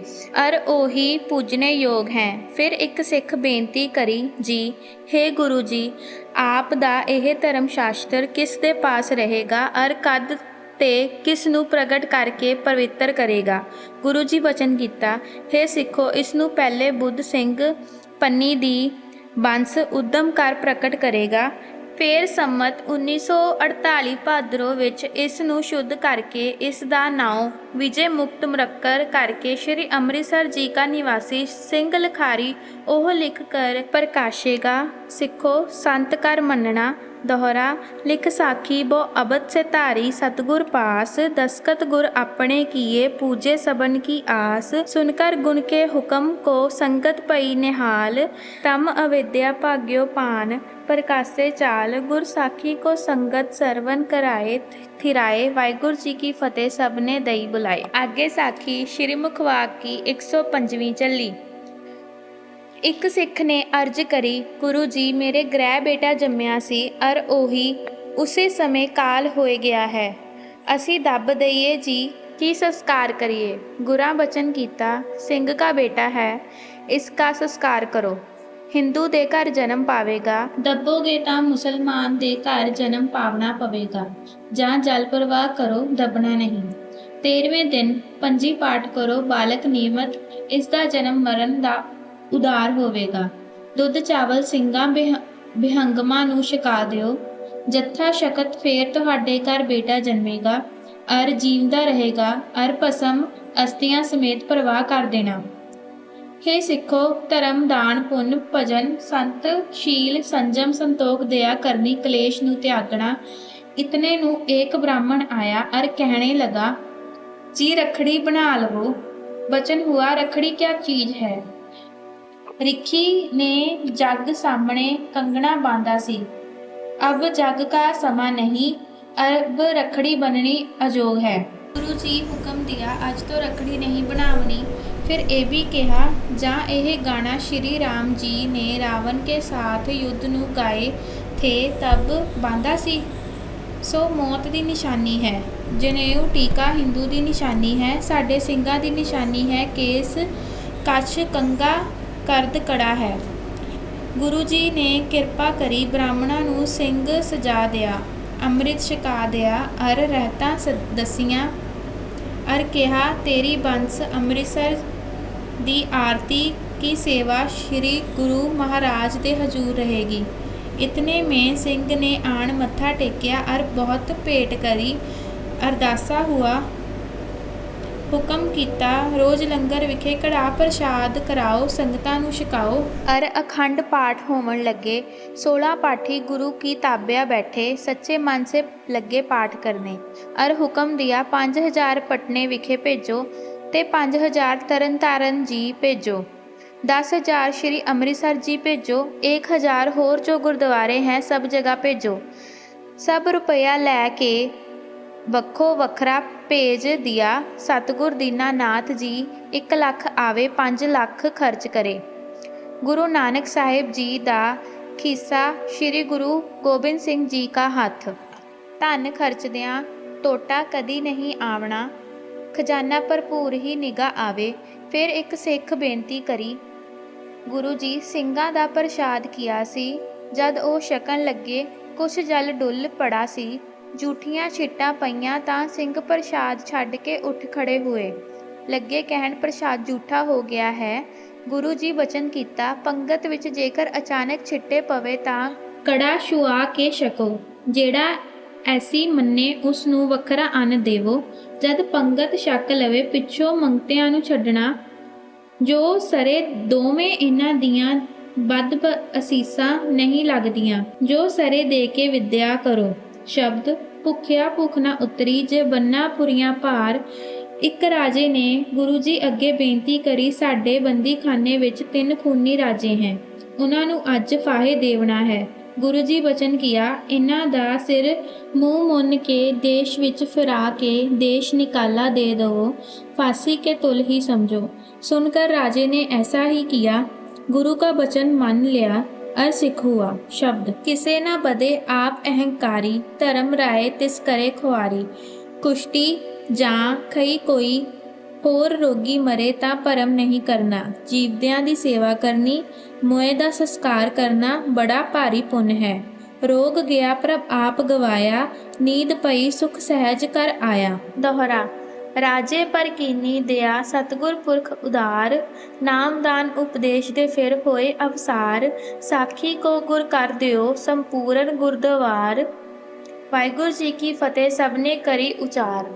Speaker 1: ਅਰ ਉਹੀ ਪੂਜਨੇ ਯੋਗ ਹੈ। ਫਿਰ ਇੱਕ ਸਿੱਖ ਬੇਨਤੀ ਕਰੀ, ਜੀ हे ਗੁਰੂ ਜੀ, ਆਪ ਦਾ ਇਹ ਧਰਮ ਸ਼ਾਸਤਰ ਕਿਸ ਦੇ ਪਾਸ ਰਹੇਗਾ? ਅਰ ਕਦ ਤੇ ਕਿਸ ਨੂੰ ਪ੍ਰਗਟ ਕਰਕੇ ਪਵਿੱਤਰ ਕਰੇਗਾ। ਗੁਰੂ ਜੀ ਬਚਨ ਕੀਤਾ हे ਸਿੱਖੋ, ਇਸ ਨੂੰ ਪਹਿਲੇ ਬੁੱਧ ਸਿੰਘ ਪੰਨੀ ਦੀ ਬੰਸ ਉਦਮ ਕਰ ਪ੍ਰਗਟ ਕਰੇਗਾ। ਫਿਰ ਸੰਮਤ 1948 ਭਾਦਰੋਂ ਵਿੱਚ ਇਸ ਨੂੰ ਸ਼ੁੱਧ ਕਰਕੇ ਇਸ ਦਾ ਨਾਮ ਵਿਜੇ ਮੁਕਤ ਮਰੱਕਰ ਕਰਕੇ ਸ਼੍ਰੀ ਅੰਮ੍ਰਿਤਸਰ ਜੀ ਕਾ ਨਿਵਾਸੀ ਸਿੰਘ ਲਖਾਰੀ ਉਹ ਲਿਖ ਕਰ ਪ੍ਰਕਾਸ਼ੇਗਾ। ਸਿੱਖੋ, ਸੰਤ ਕਰ ਮੰਨਣਾ ਦੋਹਰਾ, ਲਿਖ ਸਾਖੀ ਬੋ ਅਬਦ ਸੇ ਧਾਰੀ, ਸਤਗੁਰ ਪਾਸ, ਦਸਕਤ ਗੁਰ ਆਪਣੇ ਕੀਏ, ਪੂਜੇ ਸਬਨ ਕੀ ਆਸ, ਸੁਨਕਰ ਗੁਣ ਕੇ ਹੁਕਮ ਕੋ ਸੰਗਤ ਪਈ ਨਿਹਾਲ, ਤਮ ਅਵਿਦਿਆ ਭਾਗਿਓ ਪਾਨ, ਪ੍ਰਕਾਸੇ ਚਾਲ, ਗੁਰ ਸਾਖੀ ਕੋ ਸੰਗਤ ਸਰਵਨ ਕਰਾਏ, ਥਿਰਾਏ, ਵਾਹਿਗੁਰੂ ਜੀ ਕੀ ਫਤਿਹ ਸਭ ਨੇ ਦਈ ਬੁਲਾਏ। ਅੱਗੇ ਸਾਖੀ, ਸ਼੍ਰੀ ਮੁਖਵਾਕ ਕੀ 105ਵੀਂ ਚੱਲੀ। ਇੱਕ ਸਿੱਖ ਨੇ ਅਰਜ਼ ਕਰੀ, ਗੁਰੂ ਜੀ, ਮੇਰੇ ਗ੍ਰਹਿ ਬੇਟਾ ਜੰਮਿਆ ਸੀ, ਅਰ ਉਹੀ ਉਸੇ ਸਮੇਂ ਕਾਲ ਹੋਏ ਗਿਆ ਹੈ। ਅਸੀਂ ਦੱਬ ਦਈਏ ਜੀ, ਕੀ ਸੰਸਕਾਰ ਕਰੀਏ? ਗੁਰਾਂ ਬਚਨ ਕੀਤਾ, ਸਿੰਘ ਦਾ ਬੇਟਾ ਹੈ, ਇਸ ਦਾ ਸੰਸਕਾਰ ਕਰੋ। ਹਿੰਦੂ ਦੇ ਘਰ ਜਨਮ ਪਾਵੇਗਾ, ਦੱਬੋਗੇ ਤਾਂ ਮੁਸਲਮਾਨ ਦੇ ਘਰ ਜਨਮ ਪਾਵਣਾ ਪਵੇਗਾ। ਜਾਂ ਜਲ ਪ੍ਰਵਾਹ ਕਰੋ, ਦੱਬਣਾ ਨਹੀਂ। 13ਵੇਂ ਦਿਨ ਪੰਜੀ ਪਾਠ ਕਰੋ, ਬਾਲਕ ਨਿਯਮਤ ਇਸ ਦਾ ਜਨਮ ਮਰਨ ਦਾ ਉਦਾਰ ਹੋਵੇਗਾ। ਦੁੱਧ ਚਾਵਲ ਸਿੰਘਾਂ ਬਿਹ- ਬਿਹੰਗਮਾਂ ਨੂੰ ਛਕਾ ਦਿਓ। ਜੱਥਾ ਸ਼ਕਤ ਫੇਰ ਤੁਹਾਡੇ ਘਰ ਬੇਟਾ ਜਨਮੇਗਾ। ਅਰ ਜੀਵਦਾ ਰਹੇਗਾ। ਅਰ ਭਸਮ ਅਸਤੀਆਂ ਸਮੇਤ ਪ੍ਰਵਾਹ ਕਰ ਦੇਣਾ। ਹੇ ਸਿੱਖੋ, ਧਰਮ, ਦਾਨ, ਪੁੰਨ, ਭਜਨ, ਸੰਤ, ਸ਼ੀਲ, ਸੰਜਮ, ਸੰਤੋਖ, ਦਇਆ ਕਰਨੀ, ਕਲੇਸ਼ ਨੂੰ ਤਿਆਗਣਾ। ਇਤਨੇ ਨੂੰ ਏਕ ਬ੍ਰਾਹਮਣ ਆਇਆ, ਅਰ ਕਹਿਣੇ ਲਗਾ, ਜੀ ਰਖੜੀ ਬਣਾ ਲਵੋ। ਬਚਨ ਹੁਆ, ਰਖੜੀ ਕਿਆ ਚੀਜ਼ ਹੈ? ਰਿੱਖੀ ਨੇ ਜੱਗ ਸਾਹਮਣੇ ਕੰਗਣਾ ਬਾਂਦਾ ਸੀ। ਅਬ ਜੱਗ ਕਾ ਸਮਾਂ ਨਹੀਂ, ਅਬ ਰਖੜੀ ਬਣਨੀ ਅਯੋਗ ਹੈ। ਗੁਰੂ ਜੀ ਹੁਕਮ ਦਿਆ, ਅੱਜ ਤੋਂ ਰਖੜੀ ਨਹੀਂ ਬਣਾਉਣੀ ਫਿਰ ਇਹ ਵੀ ਕਿਹਾ, ਜਾਂ ਇਹ ਗਾਣਾ ਸ਼੍ਰੀ ਰਾਮ ਜੀ ਨੇ ਰਾਵਣ ਕੇ ਸਾਥ ਯੁੱਧ ਨੂੰ ਗਾਏ ਥੇ, ਤਬ ਬਾਂਦਾ ਸੀ। ਸੋ ਮੌਤ ਦੀ ਨਿਸ਼ਾਨੀ ਹੈ। ਜਨੇਊ ਟੀਕਾ ਹਿੰਦੂ ਦੀ ਨਿਸ਼ਾਨੀ ਹੈ, ਸਾਡੇ ਸਿੰਘਾਂ ਦੀ ਨਿਸ਼ਾਨੀ ਹੈ। ਕੇਸ, ਕਛ ਕੰਗਾ ਕਰਦ ਕੜਾ ਹੈ। ਗੁਰੂ ਜੀ ਨੇ ਕਿਰਪਾ ਕਰੀ ਬ੍ਰਾਹਮਣਾਂ ਨੂੰ ਸਿੰਘ ਸਜਾ ਦਿਆ, ਅੰਮ੍ਰਿਤ ਛਕਾ ਦਿਆ, ਅਰ ਰਹਿਤਾਂ ਸ- ਦਸੀਆਂ, ਅਰ ਕਿਹਾ, ਤੇਰੀ ਬੰਸ ਅੰਮ੍ਰਿਤਸਰ ਦੀ ਆਰਤੀ ਕੀ ਸੇਵਾ ਸ਼੍ਰੀ ਗੁਰੂ ਮਹਾਰਾਜ ਦੇ ਹਜੂਰ ਰਹੇਗੀ। ਇਤਨੇ ਮੈਂ ਸਿੰਘ ਨੇ ਆਣ ਮੱਥਾ ਟੇਕਿਆ, ਅਰ ਬਹੁਤ ਭੇਟ ਕਰੀ, ਅਰਦਾਸਾ ਹੁਆ ਹੁਕਮ ਕੀਤਾ, ਰੋਜ਼ ਲੰਗਰ ਵਿਖੇ ਕੜਾ ਪ੍ਰਸ਼ਾਦ ਕਰਾਓ, ਸੰਗਤਾਂ ਨੂੰ ਛਕਾਓ। ਅਰ ਅਖੰਡ ਪਾਠ ਹੋਵਣ ਲੱਗੇ 16 ਪਾਠੀ ਗੁਰੂ ਕੀ ਤਾਬਿਆ ਬੈਠੇ, ਸੱਚੇ ਮਨ ਸੇ ਲੱਗੇ ਪਾਠ ਕਰਨੇ। ਅਰ ਹੁਕਮ ਦਿਆ 5000 ਪਟਨੇ ਵਿਖੇ ਭੇਜੋ ਤੇ 5000 ਤਰਨਤਾਰਨ ਜੀ ਭੇਜੋ। 10000 ਸ਼੍ਰੀ ਅੰਮ੍ਰਿਤਸਰ ਜੀ ਭੇਜੋ 1000 ਹੋਰ ਜੋ ਗੁਰਦੁਆਰੇ ਹੈ ਸਭ ਜਗ੍ਹਾ ਭੇਜੋ। ਸਭ ਰੁਪਇਆ ਲੈ ਕੇ ਵੱਖੋ ਵੱਖਰਾ ਭੇਜ ਦਿਆ। ਸਤਿਗੁਰ ਦੀਨਾਨਾਥ ਜੀ 1 ਲੱਖ ਆਵੇ 5 ਲੱਖ ਖਰਚ ਕਰੇ। ਗੁਰੂ ਨਾਨਕ ਸਾਹਿਬ ਜੀ ਦਾ ਖੀਸਾ ਸ੍ਰੀ ਗੁਰੂ ਗੋਬਿੰਦ ਸਿੰਘ ਜੀ ਕਾ ਹੱਥ। ਧਨ ਖਰਚਦਿਆਂ ਟੋਟਾ ਕਦੀ ਨਹੀਂ ਆਵਣਾ। ਖਜ਼ਾਨਾ ਭਰਪੂਰ ਹੀ ਨਿਗਾ ਆਵੇ। ਫਿਰ ਇੱਕ ਸਿੱਖ ਬੇਨਤੀ ਕਰੀ। ਗੁਰੂ ਜੀ ਸਿੰਘਾਂ ਦਾ ਪ੍ਰਸ਼ਾਦ ਕੀਆ ਸੀ। ਜਦ ਉਹ ਛਕਣ ਲੱਗੇ, ਕੁਛ ਜਲ ਡੁੱਲ ਪੜਾ ਸੀ। ਜੂਠੀਆਂ ਛਿੱਟਾਂ ਪਈਆਂ ਤਾਂ ਸਿੰਘ ਪ੍ਰਸ਼ਾਦ ਛੱਡ ਕੇ ਉੱਠ ਖੜੇ ਹੋਏ। ਲੱਗੇ ਕਹਿਣ, ਪ੍ਰਸ਼ਾਦ ਝੂਠਾ ਹੋ ਗਿਆ ਹੈ। ਗੁਰੂ ਜੀ ਬਚਨ ਕੀਤਾ, ਪੰਗਤ ਵਿੱਚ ਜੇਕਰ ਅਚਾਨਕ ਛਿੱਟੇ ਪਵੇ ਤਾਂ ਕੜਾ ਛੁਆ ਕੇ ਛਕੋ। ਜਿਹੜਾ ਐਸੀ ਮੰਨੇ ਉਸ ਨੂੰ ਵੱਖਰਾ ਅੰਨ ਦੇਵੋ। ਜਦ ਪੰਗਤ ਛਕ ਲਵੇ, ਪਿੱਛੋਂ ਮੰਗਤਿਆਂ ਨੂੰ ਛੱਡਣਾ। ਜੋ ਸਰੇ ਦੋਵੇਂ ਇਹਨਾਂ ਦੀਆਂ ਬਦ ਅਸੀਸਾਂ ਨਹੀਂ ਲੱਗਦੀਆਂ, ਜੋ ਸਰੇ ਦੇ ਕੇ ਵਿਦਿਆ ਕਰੋ। ਸ਼ਬਦ ਭੁਖਿਆ ਭੁਖ ਨਾ ਉਤਰੀ, ਜੇ ਬੰਨਾ ਪੁਰੀਆਂ ਭਾਰ, ਇੱਕ ਰਾਜੇ ਨੇ ਗੁਰੂ ਜੀ ਅੱਗੇ ਬੇਨਤੀ ਕਰੀ, ਸਾਡੇ ਬੰਦੀਖਾਨੇ ਵਿੱਚ ਤਿੰਨ ਖੂਨੀ ਰਾਜੇ ਹੈ। ਉਹਨਾਂ ਨੂੰ ਅੱਜ ਫਾਹੇ ਦੇਵਣਾ ਹੈ। ਗੁਰੂ ਜੀ ਬਚਨ ਕੀਆ, ਇਹਨਾਂ ਦਾ ਸਿਰ ਮੂੰਹ ਮੁੰਨ ਕੇ, ਦੇਸ਼ ਵਿੱਚ ਫਿਰਾ ਕੇ, ਦੇਸ਼ ਨਿਕਾਲਾ ਦੇ ਦਿਓ ਫਾਸੀ ਕੇ ਤੁਲ ਹੀ ਸਮਝੋ। ਸੁਣ ਸੁਣਕਰ ਰਾਜੇ ਨੇ ਐਸਾ ਹੀ ਕੀਆ, ਗੁਰੂ ਕਾ ਬਚਨ ਮੰਨ ਲਿਆ ਅਸਿੱਖ ਸ਼ਬਦ। ਕਿਸੇ ਨਾ ਬਦੇ ਆਪ ਅਹੰਕਾਰੀ, ਧਰਮ ਰਾਏ ਤਿਸ ਕਰੇ ਖੁਆਰੀ। ਕੁਸ਼ਤੀ ਜਾਂ ਖਈ ਕੋਈ ਹੋਰ ਰੋਗੀ ਮਰੇ ਤਾਂ ਭਰਮ ਨਹੀਂ ਕਰਨਾ। ਜੀਵਦਿਆਂ ਦੀ ਸੇਵਾ ਕਰਨੀ, ਮੋਏ ਦਾ ਸੰਸਕਾਰ ਕਰਨਾ ਬੜਾ ਭਾਰੀ ਪੁੰਨ ਹੈ। ਰੋਗ ਗਿਆ ਪ੍ਰਭ ਆਪ ਗਵਾਇਆ, ਨੀਂਦ ਪਈ ਸੁਖ ਸਹਿਜ ਕਰ ਆਇਆ। ਦੋਹਰਾ ਰਾਜੇ ਪਰ ਕੀਨੀ ਦਿਆ ਸਤਗੁਰ ਪੁਰਖ ਉਦਾਰ, ਨਾਮਦਾਨ ਉਪਦੇਸ਼ ਦੇ ਫਿਰ ਹੋਏ ਅਵਸਾਰ, ਸਾਖੀ ਕੋ ਗੁਰ ਕਰ ਦਿਓ ਸੰਪੂਰਨ ਗੁਰਦਵਾਰ ਵਾਹਿਗੁਰੂ ਜੀ ਕੀ ਫਤਿਹ, ਸਭ ਨੇ ਕਰੀ ਉਚਾਰ।